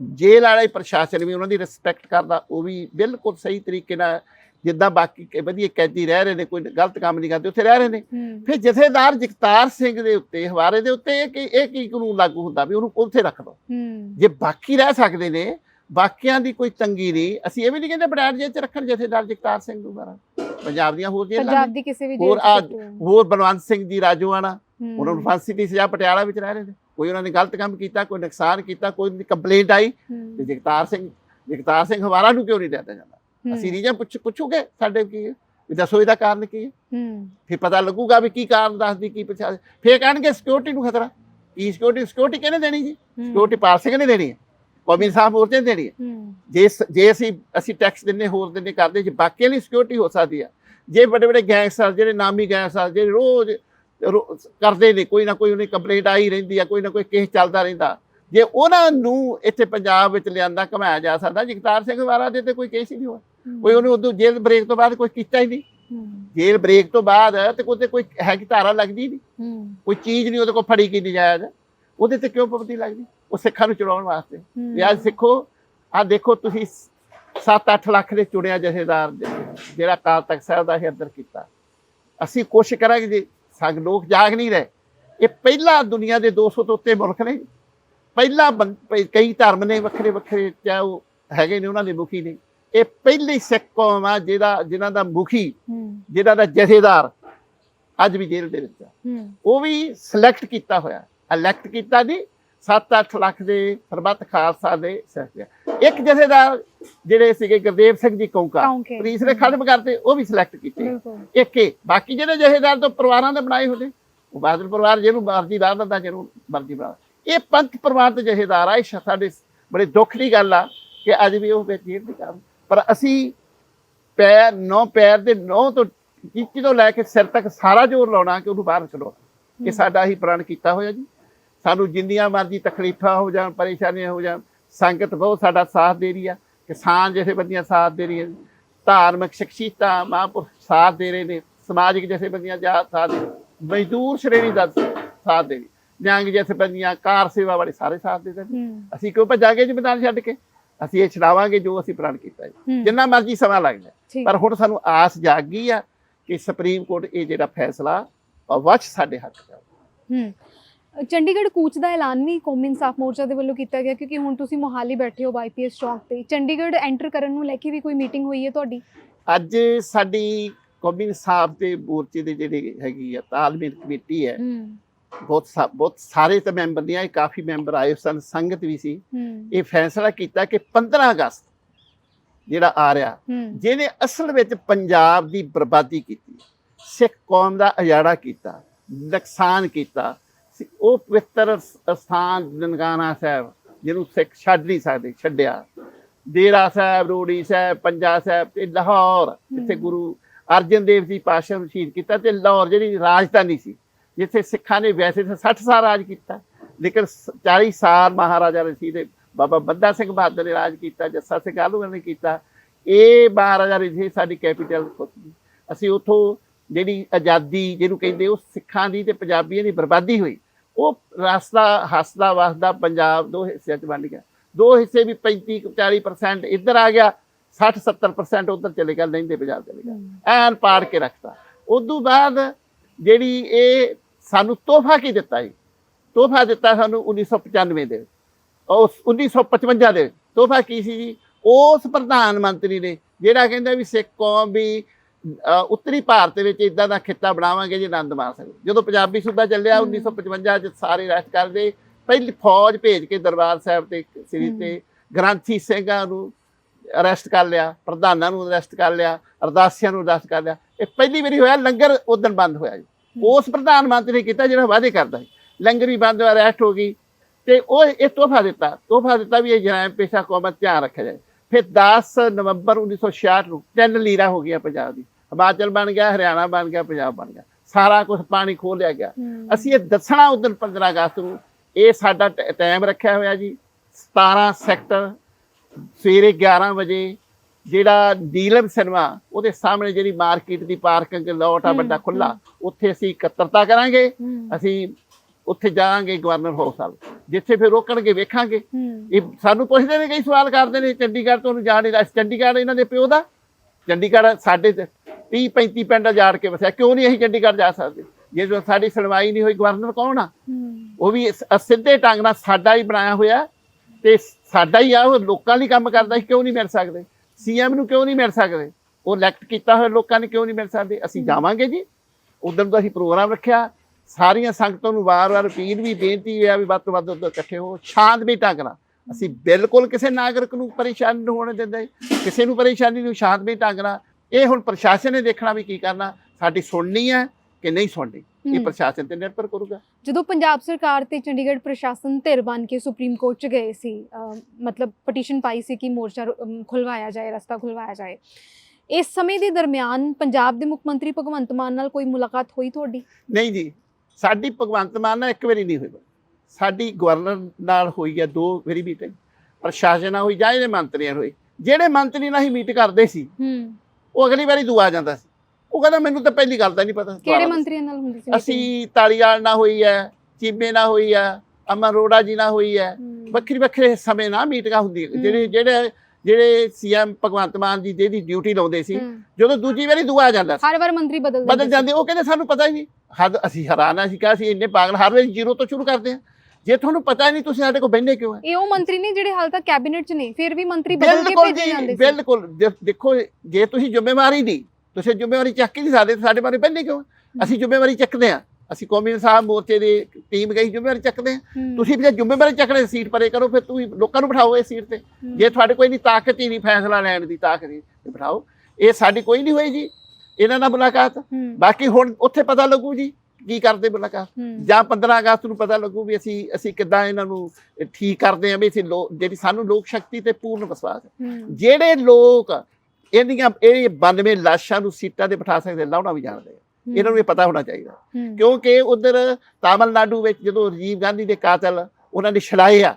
ਜੇਲ੍ਹ ਵਾਲਾ ਪ੍ਰਸ਼ਾਸਨ ਵੀ ਉਹਨਾਂ ਦੀ ਰਿਸਪੈਕਟ ਕਰਦਾ ਉਹ ਵੀ ਬਿਲਕੁਲ ਸਹੀ ਤਰੀਕੇ ਨਾਲ ਜਿੱਦਾਂ ਬਾਕੀ ਵਧੀਆ ਕੈਦੀ ਰਹਿ ਰਹੇ ਨੇ ਕੋਈ ਗਲਤ ਕੰਮ ਨਹੀਂ ਕਰਦੇ ਉੱਥੇ ਰਹਿ ਰਹੇ ਨੇ। ਫਿਰ ਜਥੇਦਾਰ ਜਗਤਾਰ ਸਿੰਘ ਦੇ ਉੱਤੇ ਹਵਾਰੇ ਦੇ ਉੱਤੇ ਇਹ ਕੀ ਇਹ ਕੀ ਕਾਨੂੰਨ ਲਾਗੂ ਹੁੰਦਾ ਵੀ ਉਹਨੂੰ ਉੱਥੇ ਰੱਖ ਦੋ। ਜੇ ਬਾਕੀ ਰਹਿ ਸਕਦੇ ਨੇ ਬਾਕੀਆਂ ਦੀ ਕੋਈ ਤੰਗੀ ਨਹੀਂ ਅਸੀਂ ਇਹ ਵੀ ਨਹੀਂ ਕਹਿੰਦੇ ਬੜਾੜ ਜੇਲ੍ਹ 'ਚ ਰੱਖਣ ਜਥੇਦਾਰ ਜਗਤਾਰ ਸਿੰਘ ਨੂੰ ਬਾਰਾ ਪੰਜਾਬ ਦੀਆਂ ਹੋਰ ਜੇਲ੍ਹਾਂ ਪੰਜਾਬ ਦੀ ਕਿਸੇ ਵੀ ਹੋਰ। ਹੋਰ ਬਲਵੰਤ ਸਿੰਘ ਜੀ ਰਾਜੋਆਣਾ ਉਹਨਾਂ ਨੂੰ ਫਾਂਸੀ ਦੀ ਸਜ਼ਾ ਪਟਿਆਲਾ ਵਿੱਚ ਰਹਿ ਰਹੇ ਨੇ। ਕੋਈ ਉਹਨਾਂ ਨੇ ਗਲਤ ਕੰਮ ਕੀਤਾ ਕੋਈ ਨੁਕਸਾਨ ਕੀਤਾ ਕੋਈ ਕੰਪਲੇਂਟ ਆਈ ਤੇ ਜਗਤਾਰ ਸਿੰਘ ਜਗਤਾਰ ਸਿੰਘ ਹਵਾਰਾ ਨੂੰ ਕਿਉਂ ਨਹੀਂ ਦਿੱਤਾ ਜਾਂਦਾ? ਅਸੀਂ ਰੀਜਨ ਪੁੱਛ ਪੁੱਛੂਗੇ ਸਾਡੇ ਕੀ ਹੈ? ਵੀ ਦੱਸੋ ਇਹਦਾ ਕਾਰਨ ਕੀ ਹੈ? ਹੂੰ। ਫਿਰ ਪਤਾ ਲੱਗੂਗਾ ਵੀ ਕੀ ਕਾਰਨ ਦੱਸਦੀ ਕੀ ਪਛਾਣ ਫਿਰ ਕਹਿਣਗੇ ਸਿਕਿਉਰਿਟੀ ਨੂੰ ਖਤਰਾ। ਕੀ ਸਿਕਿਉਰਿਟੀ ਸਿਕਿਉਰਿਟੀ ਕਿਹਨੇ ਦੇਣੀ ਜੀ? ਸਿਕਿਉਰਿਟੀ ਪਾਲ ਸਿੰਘ ਨੇ ਦੇਣੀ ਹੈ। ਕੌਮੀ ਇਨਸਾਫ ਮੋਰਚੇ ਦੇਣੀ ਹੈ। ਜੇ ਜੇ ਅਸੀਂ ਅਸੀਂ ਟੈਕਸ ਦਿੰਨੇ ਹੋਰ ਦਿੰਨੇ ਕਰਦੇ ਜੇ ਬਾਕੀਆਂ ਲਈ ਸਿਕਿਉਰਿਟੀ ਹੋ ਸਕਦੀ ਆ। ਜੇ ਵੱਡੇ ਵੱਡੇ ਗੈਂਗਸਟਰ ਜਿਹੜੇ ਨਾਮੀ ਗੈਂਗਸਟਰ ਜਿਹੜੇ ਰੋਜ਼ ਕਰਦੇ ਨੇ ਕੋਈ ਨਾ ਕੋਈ ਉਹਨੇ ਕੰਪਲੇਂਟ ਆਈ ਰਹਿੰਦੀ ਆ ਕੋਈ ਨਾ ਕੋਈ ਕੇਸ ਚੱਲਦਾ ਰਹਿੰਦਾ। ਜੇ ਉਹਨਾਂ ਨੂੰ ਇੱਥੇ ਪੰਜਾਬ ਵਿੱਚ ਲਿਆਂਦਾ ਘਮਾਇਆ ਜਾ ਸਕਦਾ ਜਗਤਾਰ ਸਿੰਘ ਵਾਰਾ ਦੇ ਤੇ ਕੋਈ ਕੇਸ ਹੀ ਨਹੀਂ ਹੋਇਆ। ਕੋਈ ਉਹਨੇ ਉਦੋਂ ਜੇਲ੍ਹ ਬ੍ਰੇਕ ਤੋਂ ਬਾਅਦ ਕੋਈ ਕੀਤਾ ਹੀ ਨਹੀਂ। ਹੂੰ, ਜੇਲ੍ਹ ਬ੍ਰੇਕ ਤੋਂ ਬਾਅਦ ਤੇ ਕੋਈ ਤੇ ਕੋਈ ਹੈਗੀ ਧਾਰਾ ਲੱਗਦੀ ਨਹੀਂ। ਹੂੰ, ਕੋਈ ਚੀਜ਼ ਨਹੀਂ ਉਹਦੇ ਕੋਲ ਫੜੀ ਕੀ ਨਜਾਇਜ਼। ਉਹਦੇ ਤੇ ਕਿਉਂ ਪਾਬੰਦੀ ਲੱਗਦੀ? ਉਹ ਸਿੱਖਾਂ ਨੂੰ ਚੁਣਾਉਣ ਵਾਸਤੇ। ਹੂੰ, ਅੱਜ ਸਿੱਖੋ ਆ ਦੇਖੋ ਤੁਸੀਂ 7-8 ਲੱਖ ਦੇ ਚੁਣਿਆ ਜਥੇਦਾਰ ਜਿਹੜਾ ਕਾਲ ਤਖਤ ਸਾਹਿਬ ਦਾ ਅਸੀਂ ਅੰਦਰ ਕੀਤਾ। ਅਸੀਂ ਕੋਸ਼ਿਸ਼ ਕਰਾਂਗੇ ਜੀ ਸੰਗ ਲੋਕ ਜਾਗ ਨਹੀਂ ਰਹੇ। ਇਹ ਪਹਿਲਾ ਦੁਨੀਆ ਦੇ 200 ਤੋਂ ਉੱਤੇ ਮੁਲਕ ਨੇ। ਪਹਿਲਾ ਕਈ ਧਰਮ ਨੇ ਵੱਖਰੇ ਵੱਖਰੇ ਚਾਹੇ ਉਹ ਹੈਗੇ ਨੇ ਉਹਨਾਂ ਦੇ ਮੁਖੀ ਨੇ। ਇਹ ਪਹਿਲੀ ਸਿੱਖ ਕੌਮ ਆ ਜਿਹਦਾ ਜਿਨ੍ਹਾਂ ਦਾ ਮੁਖੀ ਹੂੰ, ਜਿਹਨਾਂ ਦਾ ਜਥੇਦਾਰ ਅੱਜ ਵੀ ਜੇਲ੍ਹ ਦੇ ਵਿੱਚ ਆ। ਉਹ ਵੀ ਸਿਲੈਕਟ ਕੀਤਾ ਹੋਇਆ। ਇਲੈਕਟ ਕੀਤਾ ਨਹੀਂ 7-8 ਲੱਖ ਦੇ ਸਰਬੱਤ ਖਾਲਸਾ ਦੇ ਸਿਰਫ ਇੱਕ ਜਥੇਦਾਰ ਜਿਹੜੇ ਸੀਗੇ ਗੁਰਦੇਵ ਸਿੰਘ ਜੀ ਕੌਂਕਾ। ਪੁਲਿਸ ਨੇ ਖੜਮ ਕਰਤੇ ਉਹ ਵੀ ਸਿਲੈਕਟ ਕੀਤੇ। ਇੱਕ ਹੀ ਬਾਕੀ ਜਿਹੜੇ ਜਥੇਦਾਰ ਤੋਂ ਪਰਿਵਾਰਾਂ ਦੇ ਬਣਾਏ ਹੁੰਦੇ ਉਹ ਬਾਦਲ ਪਰਿਵਾਰ ਜਿਹਨੂੰ ਮਰਜ਼ੀ ਬਾਹਰ ਦਿੰਦਾ ਜਿਹਨੂੰ ਮਰਜ਼ੀ ਬਣਾ ਇਹ ਪੰਥ ਪਰਿਵਾਰ ਦੇ ਜਥੇਦਾਰ ਆ ਇਹ ਸਾਡੇ ਬੜੇ ਦੁੱਖ ਦੀ ਗੱਲ ਆ ਕਿ ਅੱਜ ਵੀ ਉਹ ਵਿੱਚ ਜੇਲ੍ਹ ਦੇ ਕਾਰਨ ਪਰ ਅਸੀਂ ਪੈਰ ਨੌ ਪੈਰ ਦੇ ਨੌ ਤੋਂ ਚੀਚੀ ਤੋਂ ਲੈ ਕੇ ਸਿਰ ਤੱਕ ਸਾਰਾ ਜ਼ੋਰ ਲਾਉਣਾ ਕਿ ਉਹਨੂੰ ਬਾਹਰ ਚਲਾਉਣਾ ਕਿ ਸਾਡਾ ਹੀ ਪ੍ਰਣ ਕੀਤਾ ਹੋਇਆ ਜੀ। ਸਾਨੂੰ ਜਿੰਨੀਆਂ ਮਰਜ਼ੀ ਤਕਲੀਫਾਂ ਹੋ ਜਾਣ ਪਰੇਸ਼ਾਨੀਆਂ ਹੋ ਜਾਣ ਸੰਗਤ ਬਹੁਤ ਸਾਡਾ ਸਾਥ ਦੇ ਰਹੀ ਆ। ਕਿਸਾਨ ਜਥੇਬੰਦੀਆਂ ਸਾਥ ਦੇ ਰਹੀਆਂ ਧਾਰਮਿਕ ਸ਼ਖਸੀਅਤਾਂ ਮਹਾਂਪੁਰਖ ਸਾਥ ਦੇ ਰਹੇ ਨੇ। ਸਮਾਜਿਕ ਜਥੇਬੰਦੀਆਂ ਜਾ ਸਾਥ ਦੇ ਮਜ਼ਦੂਰ ਸ਼੍ਰੇਣੀ ਦਾ ਸਾਥ ਦੇ ਰਹੀ ਨਿਹੰਗ ਜਥੇਬੰਦੀਆਂ ਕਾਰ ਸੇਵਾ ਵਾਲੇ ਸਾਰੇ ਸਾਥ ਦੇ ਰਹੇ ਅਸੀਂ ਕਿਉਂ ਭੱਜਾਂਗੇ ਜੀ ਮੈਦਾਨ ਛੱਡ ਕੇ? ਅਸੀਂ ਇਹ ਛਡਾਵਾਂਗੇ ਜੋ ਅਸੀਂ ਪ੍ਰਣ ਕੀਤਾ ਹੈ। ਜਿੰਨਾ ਮਰਜ਼ੀ ਸਮਾਂ ਲੱਗ ਜਾਏ। ਪਰ ਹੁਣ ਸਾਨੂੰ ਆਸ ਜਾਗ ਗਈ ਆ ਕਿ ਸੁਪਰੀਮ ਕੋਰਟ ਇਹ ਜਿਹੜਾ ਫੈਸਲਾ ਅਵਸ਼ ਸਾਡੇ ਹੱਕ ਚ ਆਊ। ਹੂੰ। ਚੰਡੀਗੜ੍ਹ ਕੂਚ ਦਾ ਐਲਾਨ ਵੀ ਕੌਮੀ ਇਨਸਾਫ ਮੋਰਚਾ ਦੇ ਵੱਲੋਂ ਕੀਤਾ ਗਿਆ ਕਿਉਂਕਿ ਹੁਣ ਤੁਸੀਂ ਮੋਹਾਲੀ ਬੈਠੇ ਹੋ ਵਾਈਪੀਐਸ ਚੌਂਕ ਤੇ। ਚੰਡੀਗੜ੍ਹ ਐਂਟਰ ਕਰਨ ਨੂੰ ਲੈ ਕੇ ਵੀ ਕੋਈ ਮੀਟਿੰਗ ਹੋਈ ਹੈ ਤੁਹਾਡੀ? ਅੱਜ ਸਾਡੀ ਕੌਮੀ ਇਨਸਾਫ ਦੇ ਮੋਰਚੇ ਦੇ ਜਿਹੜੇ ਹੈਗੀ ਆ ਤਾਲਮੇਲ ਕਮੇਟੀ ਹੈ ਹੂੰ। ਬਹੁਤ ਸਾ- ਬਹੁਤ ਸਾਰੇ ਤਾਂ ਮੈਂਬਰ ਨਹੀਂ ਆਏ ਕਾਫੀ ਮੈਂਬਰ ਆਏ ਸਨ ਸੰਗਤ ਵੀ ਸੀ। ਹੂੰ। ਇਹ ਫੈਸਲਾ ਕੀਤਾ ਕਿ 15 ਅਗਸਤ ਜਿਹੜਾ ਆ ਰਿਹਾ ਹੂੰ। ਜਿਹਨੇ ਅਸਲ ਵਿੱਚ ਪੰਜਾਬ ਦੀ ਬਰਬਾਦੀ ਕੀਤੀ ਸਿੱਖ ਕੌਮ ਦਾ ਉਜਾੜਾ ਕੀਤਾ ਨੁਕਸਾਨ ਕੀਤਾ ਸੀ- ਉਹ ਪਵਿੱਤਰ ਸ- ਸਥਾਨ ਨਨਕਾਣਾ ਸਾਹਿਬ ਜਿਹਨੂੰ ਸਿੱਖ ਛੱਡ ਨਹੀਂ ਸਕਦੇ ਛੱਡਿਆ। ਡੇਰਾ ਸਾਹਿਬ ਰੋੜੀ ਸਾਹਿਬ ਪੰਜਾ ਸਾਹਿਬ ਤੇ ਲਾਹੌਰ ਜਿੱਥੇ। ਗੁਰੂ ਅਰਜਨ ਦੇਵ ਜੀ ਪਾਤਸ਼ਾਹ ਨੂੰ ਸ਼ਹੀਦ ਕੀਤਾ ਤੇ ਲਾਹੌਰ ਜਿਹੜੀ ਰਾਜਧਾਨੀ ਸੀ ਜਿੱਥੇ ਸਿੱਖਾਂ ਨੇ ਵੈਸੇ ਤਾਂ 60 ਸਾਲ ਰਾਜ ਕੀਤਾ ਲੇਕਿਨ ਸ- 40 ਸਾਲ ਮਹਾਰਾਜਾ ਰਣਜੀਤ ਦੇ ਬਾਬਾ ਬੰਦਾ ਸਿੰਘ ਬਹਾਦਰ ਨੇ ਰਾਜ ਕੀਤਾ ਜੱਸਾ ਸਿੰਘ ਆਲੂਵਾਲ ਨੇ ਕੀਤਾ। ਇਹ ਮਹਾਰਾਜਾ ਰਣਜੀਤ ਸਾਡੀ ਕੈਪੀਟਲ ਅਸੀਂ ਉਥੋਂ ਜਿਹੜੀ ਆਜ਼ਾਦੀ ਜਿਹਨੂੰ ਕਹਿੰਦੇ ਉਹ ਸਿੱਖਾਂ ਦੀ ਤੇ ਪੰਜਾਬੀਆਂ ਦੀ ਬਰਬਾਦੀ ਹੋਈ। ਉਹ ਰਸਤਾ ਹੱਸਦਾ ਵਸਦਾ ਪੰਜਾਬ ਦੋ ਹਿੱਸਿਆਂ 'ਚ ਵੰਡ ਗਿਆ। ਦੋ ਹਿੱਸੇ ਵੀ 35 40% ਇੱਧਰ ਆ ਗਿਆ 60 70% ਉੱਧਰ ਚਲੇ ਗਿਆ ਲਹਿੰਦੇ ਪੰਜਾਬ ਚਲੇ ਗਿਆ। ਐਨ ਪਾੜ ਕੇ ਰੱਖਤਾ। ਉਦੋਂ ਬਾਅਦ ਜਿਹੜੀ ਇਹ ਸਾਨੂੰ ਤੋਹਫਾ ਕੀ ਦਿੱਤਾ ਜੀ ਤੋਹਫਾ ਦਿੱਤਾ ਸਾਨੂੰ 1995 ਦੇ। ਉਸ 1955 ਦੇ। ਤੋਹਫਾ ਕੀ ਸੀ ਜੀ ਉਸ ਪ੍ਰਧਾਨ ਮੰਤਰੀ ਨੇ ਜਿਹੜਾ ਕਹਿੰਦਾ ਵੀ ਸਿੱਖ ਕੌਮ ਵੀ ਉੱਤਰੀ ਭਾਰਤ ਵਿੱਚ ਇਦਾਂ ਦਾ ਖਿੱਤਾ ਬਣਾਵਾਂਗੇ ਜੇ ਆਨੰਦ ਮਾਰ ਸਕਦੇ ਜਦੋਂ ਪੰਜਾਬੀ ਸੂਬਾ ਚੱਲਿਆ ਹਮ। 1955 ਚ ਸਾਰੇ ਰੈਸਟ ਕਰਦੇ ਪਹਿਲੀ ਫੌਜ ਭੇਜ ਕੇ ਦਰਬਾਰ ਸਾਹਿਬ ਤੇ ਸ੍ਰੀ। ਤੇ ਗ੍ਰੰਥੀ ਸਿੰਘਾਂ ਨੂੰ ਅਰੈਸਟ ਕਰ ਲਿਆ ਪ੍ਰਧਾਨਾਂ ਨੂੰ ਅਰੈਸਟ ਕਰ ਲਿਆ ਅਰਦਾਸੀਆਂ ਨੂੰ ਅਰੈਸਟ ਕਰ ਲਿਆ ਇਹ ਪਹਿਲੀ ਵਾਰੀ ਹੋਇਆ ਲੰਗਰ ਉਦੋਂ ਬੰਦ ਹੋਇਆ ਜੀ ਉਸ ਪ੍ਰਧਾਨ ਮੰਤਰੀ ਨੇ ਕੀਤਾ ਜਿਹੜਾ ਵਾਅਦੇ ਕਰਦਾ ਸੀ। ਲੰਗਰ ਵੀ ਬੰਦ ਅਰੈਸਟ ਹੋ ਗਈ ਤੇ ਉਹ ਇਹ ਤੋਹਫਾ ਦਿੱਤਾ। ਤੋਹਫਾ ਦਿੱਤਾ ਵੀ ਇਹ ਜਰਾਇਮ ਪੇਸ਼ਾ ਕੌਮ ਦਾ ਧਿਆਨ ਰੱਖਿਆ ਜਾਏ। ਫਿਰ 10 ਨਵੰਬਰ 1966 ਨੂੰ ਤਿੰਨ ਲੀਰਾ ਹੋ ਗਈਆਂ ਪੰਜਾਬ ਦੀ। ਹਿਮਾਚਲ ਬਣ ਗਿਆ ਹਰਿਆਣਾ ਬਣ ਗਿਆ ਪੰਜਾਬ ਬਣ ਗਿਆ। ਸਾਰਾ ਕੁਝ ਪਾਣੀ ਖੋਹ ਲਿਆ ਗਿਆ। ਅਸੀਂ ਇਹ ਦੱਸਣਾ ਉਦੋਂ 15 ਅਗਸਤ ਨੂੰ ਇਹ ਸਾਡਾ ਟਾਈਮ ਰੱਖਿਆ ਹੋਇਆ ਜੀ। 17 ਸੈਕਟਰ ਸਵੇਰੇ 11 ਵਜੇ ਜਿਹੜਾ ਨੀਲਮ ਸਿਨੇਮਾ ਉਹਦੇ ਸਾਹਮਣੇ ਜਿਹੜੀ ਮਾਰਕੀਟ ਦੀ ਪਾਰਕਿੰਗ ਲੋਟ ਆ ਵੱਡਾ ਖੁੱਲਾ ਉੱਥੇ ਅਸੀਂ ਇਕੱਤਰਤਾ ਕਰਾਂਗੇ। ਅਸੀਂ ਉੱਥੇ ਜਾਵਾਂਗੇ ਗਵਰਨਰ ਹਾਊਸ ਵੱਲ। ਜਿੱਥੇ ਫਿਰ ਰੋਕਣਗੇ ਵੇਖਾਂਗੇ। ਇਹ ਸਾਨੂੰ ਪੁੱਛਦੇ ਨੇ ਕਈ ਸਵਾਲ ਕਰਦੇ ਨੇ ਚੰਡੀਗੜ੍ਹ ਤੋਂ ਜਾਣ ਨਹੀਂ ਚੰਡੀਗੜ੍ਹ ਇਹਨਾਂ ਦੇ ਪਿਓ ਦਾ? ਚੰਡੀਗੜ੍ਹ ਸਾਡੇ 30 35 ਪਿੰਡ ਜਾੜ ਕੇ ਵਸਿਆ। ਕਿਉਂ ਨਹੀਂ ਅਸੀਂ ਚੰਡੀਗੜ੍ਹ ਜਾ ਸਕਦੇ? ਜੇ ਜੋ ਸਾਡੀ ਸੁਣਵਾਈ ਨਹੀਂ ਹੋਈ ਗਵਰਨਰ ਕੌਣ ਆ? ਉਹ ਵੀ ਸਿੱਧੇ ਢੰਗ ਨਾਲ ਸਾਡਾ ਹੀ ਬਣਾਇਆ ਹੋਇਆ ਤੇ ਸਾਡਾ ਹੀ ਆ ਉਹ ਲੋਕਾਂ ਲਈ ਕੰਮ ਕਰਦਾ ਸੀ ਕਿਉਂ ਨਹੀਂ ਮਿਲ ਸਕਦੇ? ਸੀਐਮ ਨੂੰ ਕਿਉਂ ਨਹੀਂ ਮਿਲ ਸਕਦੇ? ਉਹ ਇਲੈਕਟ ਕੀਤਾ ਹੋਇਆ ਲੋਕਾਂ ਨੇ ਕਿਉਂ ਨਹੀਂ ਮਿਲ ਸਕਦੇ? ਅਸੀਂ ਜਾਵਾਂਗੇ ਜੀ। ਉਦੋਂ ਦਾ ਅਸੀਂ ਪ੍ਰੋਗਰਾਮ ਰੱਖਿਆ। ਸਾਰੀਆਂ ਸੰਗਤਾਂ ਨੂੰ ਵਾਰ-ਵਾਰ ਅਪੀਲ ਵੀ ਬੇਨਤੀ ਹੋਇਆ ਵੀ ਵੱਧ ਤੋਂ ਵੱਧ ਉੱਧਰ ਇਕੱਠੇ ਹੋ ਸ਼ਾਂਤਮਈ ਢੰਗ ਨਾਲ। ਅਸੀਂ ਬਿਲਕੁਲ ਕਿਸੇ ਨਾਗਰਿਕ ਨੂੰ ਪਰੇਸ਼ਾਨੀ ਨਹੀਂ ਹੋਣ ਦਿੰਦੇ। ਕਿਸੇ ਨੂੰ ਪਰੇਸ਼ਾਨੀ ਨੂੰ ਸ਼ਾਂਤਮਈ ਢੰਗ ਨਾਲ। ਇਹ ਹੁਣ ਪ੍ਰਸ਼ਾਸਨ ਨੇ ਦੇਖਣਾ ਵੀ ਕੀ ਕਰਨਾ। ਸਾਡੀ ਸੁਣਨੀ ਹੈ। ਕਿ ਨਹੀਂ ਸੁਣਨੀ ਇਹ। ਪ੍ਰਸ਼ਾਸਨ ਤੇ ਨਿਰਭਰ ਕਰੂਗਾ। ਜਦੋਂ ਪੰਜਾਬ ਸਰਕਾਰ ਤੇ ਚੰਡੀਗੜ੍ਹ ਪ੍ਰਸ਼ਾਸਨ ਧਿਰ ਬਣ ਕੇ ਸੁਪਰੀਮ ਕੋਰਟ ਚ ਗਏ ਸੀ ਮਤਲਬ ਪਟੀਸ਼ਨ ਪਾਈ ਸੀ ਕਿ ਮੋਰਚਾ ਖੁਲਵਾਇਆ ਜਾਏ ਰਸਤਾ ਖੁਲਵਾਇਆ ਜਾਏ। ਇਸ ਸਮੇਂ ਦੇ ਦਰਮਿਆਨ ਪੰਜਾਬ ਦੇ ਮੁੱਖ ਮੰਤਰੀ ਭਗਵੰਤ ਮਾਨ ਨਾਲ ਕੋਈ ਮੁਲਾਕਾਤ ਹੋਈ ਤੁਹਾਡੀ? ਨਹੀਂ ਜੀ ਸਾਡੀ ਭਗਵੰਤ ਮਾਨ ਨਾਲ ਇੱਕ ਵਾਰੀ ਨਹੀਂ ਹੋਈ। ਸਾਡੀ ਗਵਰਨਰ ਨਾਲ ਹੋਈ ਹੈ ਦੋ ਵਾਰੀ ਮੀਟਿੰਗ ਪ੍ਰਸ਼ਾਸਨ ਨਾਲ ਹੋਈ ਜਾਂ ਇਹਦੇ ਮੰਤਰੀਆਂ ਨਾਲ ਹੋਈ। ਜਿਹੜੇ ਮੰਤਰੀ ਨਾਲ ਹੀ ਮੀਟ ਕਰਦੇ ਸੀ ਹੂੰ। ਉਹ ਅਗਲੀ ਵਾਰੀ ਦੁਆ ਜਾਂਦਾ ਸੀ। ਉਹ ਕਹਿੰਦਾ ਮੈਨੂੰ ਤਾਂ ਪਹਿਲੀ ਗੱਲ ਦਾ ਨਹੀਂ ਪਤਾ ਕਿਹੜੇ ਮੰਤਰੀਆਂ ਨਾਲ ਹੁੰਦੀ ਸੀ? ਅਸੀਂ ਤਾਲੀਵਾਲ ਨਾਲ ਹੋਈ ਹੈ ਚੀਮੇ ਨਾਲ ਹੋਈ ਹੈ ਅਮਨ ਅਰੋੜਾ ਜੀ ਨਾਲ ਹੋਈ ਹੈ। ਵੱਖਰੀ ਵੱਖਰੇ ਸਮੇਂ ਨਾਲ ਮੀਟਿੰਗਾਂ ਹੁੰਦੀਆਂ। ਜਿਹੜੇ ਜਿਹੜੇ ਜਿਹੜੇ ਸੀਐਮ ਭਗਵੰਤ ਮਾਨ ਜੀ ਜਿਹਦੀ ਡਿਊਟੀ ਲਾਉਂਦੇ ਸੀ। ਜਦੋਂ ਦੂਜੀ ਵਾਰੀ ਦੁਆ ਆ ਜਾਂਦਾ ਸੀ। ਹਰ ਵਾਰ ਮੰਤਰੀ ਬਦਲ ਬਦਲ ਜਾਂਦੇ। ਉਹ ਕਹਿੰਦੇ ਸਾਨੂੰ ਪਤਾ ਹੀ ਨਹੀਂ। ਹੱਦ ਅਸੀਂ ਹੈਰਾਨ ਆ ਅਸੀਂ ਕਿਹਾ ਅਸੀਂ ਇੰਨੇ ਪਾਗਲ ਹਰ ਵਾਰੀ ਜ਼ੀਰੋ ਤੋਂ ਸ਼ੁਰੂ ਕਰਦੇ ਹਾਂ। ਜੇ ਤੁਹਾਨੂੰ ਪਤਾ ਹੀ ਨਹੀਂ ਤੁਸੀਂ ਸਾਡੇ ਕੋਲ ਬੈਠੇ ਕਿਉਂ ਹੈ? ਸੀ। ਇਹ ਉਹ ਮੰਤਰੀ ਨੇ ਜਿਹੜੇ ਹਾਲ ਤੱਕ ਕੈਬਨਿਟ ਚ ਨੇ ਫਿਰ ਵੀ ਮੰਤਰੀ ਬਦਲ ਕੇ ਭੇਜੇ ਜਾਂਦੇ ਸੀ। ਬਿਲਕੁਲ। ਦੇ- ਦੇਖੋ ਜੇ ਤੁਸੀਂ ਜ਼ਿੰਮੇਵਾਰੀ ਨਹੀਂ ਤੁਸੀਂ ਜ਼ਿੰਮੇਵਾਰੀ ਚੱਕ ਹੀ ਨਹੀਂ ਸਕਦੇ ਸਾਡੇ ਬਾਰੇ ਬੈਠੇ ਕਿਉਂ? ਅਸੀਂ ਜ਼ਿੰਮੇਵਾਰੀ ਚੱਕਦੇ ਹਾਂ। ਅਸੀਂ ਕੌਮੀ ਇਨਸਾਫ ਮੋਰਚੇ ਦੀ ਟੀਮ ਗਈ ਜ਼ਿੰਮੇਵਾਰੀ ਚੱਕਦੇ ਹੂੰ, ਤੁਸੀਂ ਵੀ ਜ਼ਿੰਮੇਵਾਰੀ ਚੱਕਣੇ ਸੀਟ ਪਰੇ ਕਰੋ ਫਿਰ ਤੁਸੀਂ ਲੋਕਾਂ ਨੂੰ ਬਿਠਾਓ ਇਹ ਸੀਟ ਤੇ। ਜੇ ਤੁਹਾਡੇ ਕੋਈ ਨਹੀਂ ਤਾਕਤ ਹੀ ਨਹੀਂ ਫੈਸਲਾ ਲੈਣ ਦੀ ਤਾਕਤ ਹੀ ਤੇ ਬਿਠਾਓ। ਇਹ ਸਾਡੀ ਕੋਈ ਨਹੀਂ ਹੋਈ ਜੀ ਇਹਨਾਂ ਨਾਲ ਮੁਲਾਕਾਤ। ਬਾਕੀ ਹੁਣ ਉੱਥੇ ਪਤਾ ਲੱਗੂ ਜੀ ਕੀ ਕਰਦੇ ਮੁਲਾਕਾਤ। ਜਾਂ 15 ਅਗਸਤ ਨੂੰ ਪਤਾ ਲੱਗੂ ਵੀ ਅਸੀਂ ਅਸੀਂ ਕਿੱਦਾਂ ਇਹਨਾਂ ਨੂੰ ਠੀਕ ਕਰਦੇ ਹਾਂ ਵੀ ਅਸੀਂ ਜਿਹੜੀ ਸਾਨੂੰ ਲੋਕ ਸ਼ਕਤੀ ਤੇ ਪੂਰਨ ਵਿਸ਼ਵਾਸ ਜਿਹੜੇ ਲੋਕ ਇਹਦੀਆਂ ਇਹ 92 ਲਾਸ਼ਾਂ ਨੂੰ ਸੀਟਾਂ ਤੇ ਬਿਠਾ ਸਕਦੇ ਲਾਉਣਾ ਵੀ ਜਾਣਦੇ ਇਹਨਾਂ ਨੂੰ ਇਹ ਪਤਾ ਹੋਣਾ ਚਾਹੀਦਾ। ਕਿਉਂਕਿ ਉਧਰ ਤਾਮਿਲਨਾਡੂ ਵਿੱਚ ਜਦੋਂ ਰਾਜੀਵ ਗਾਂਧੀ ਦੇ ਕਾਤਲ ਉਹਨਾਂ ਨੇ ਛਲਾਏ ਆ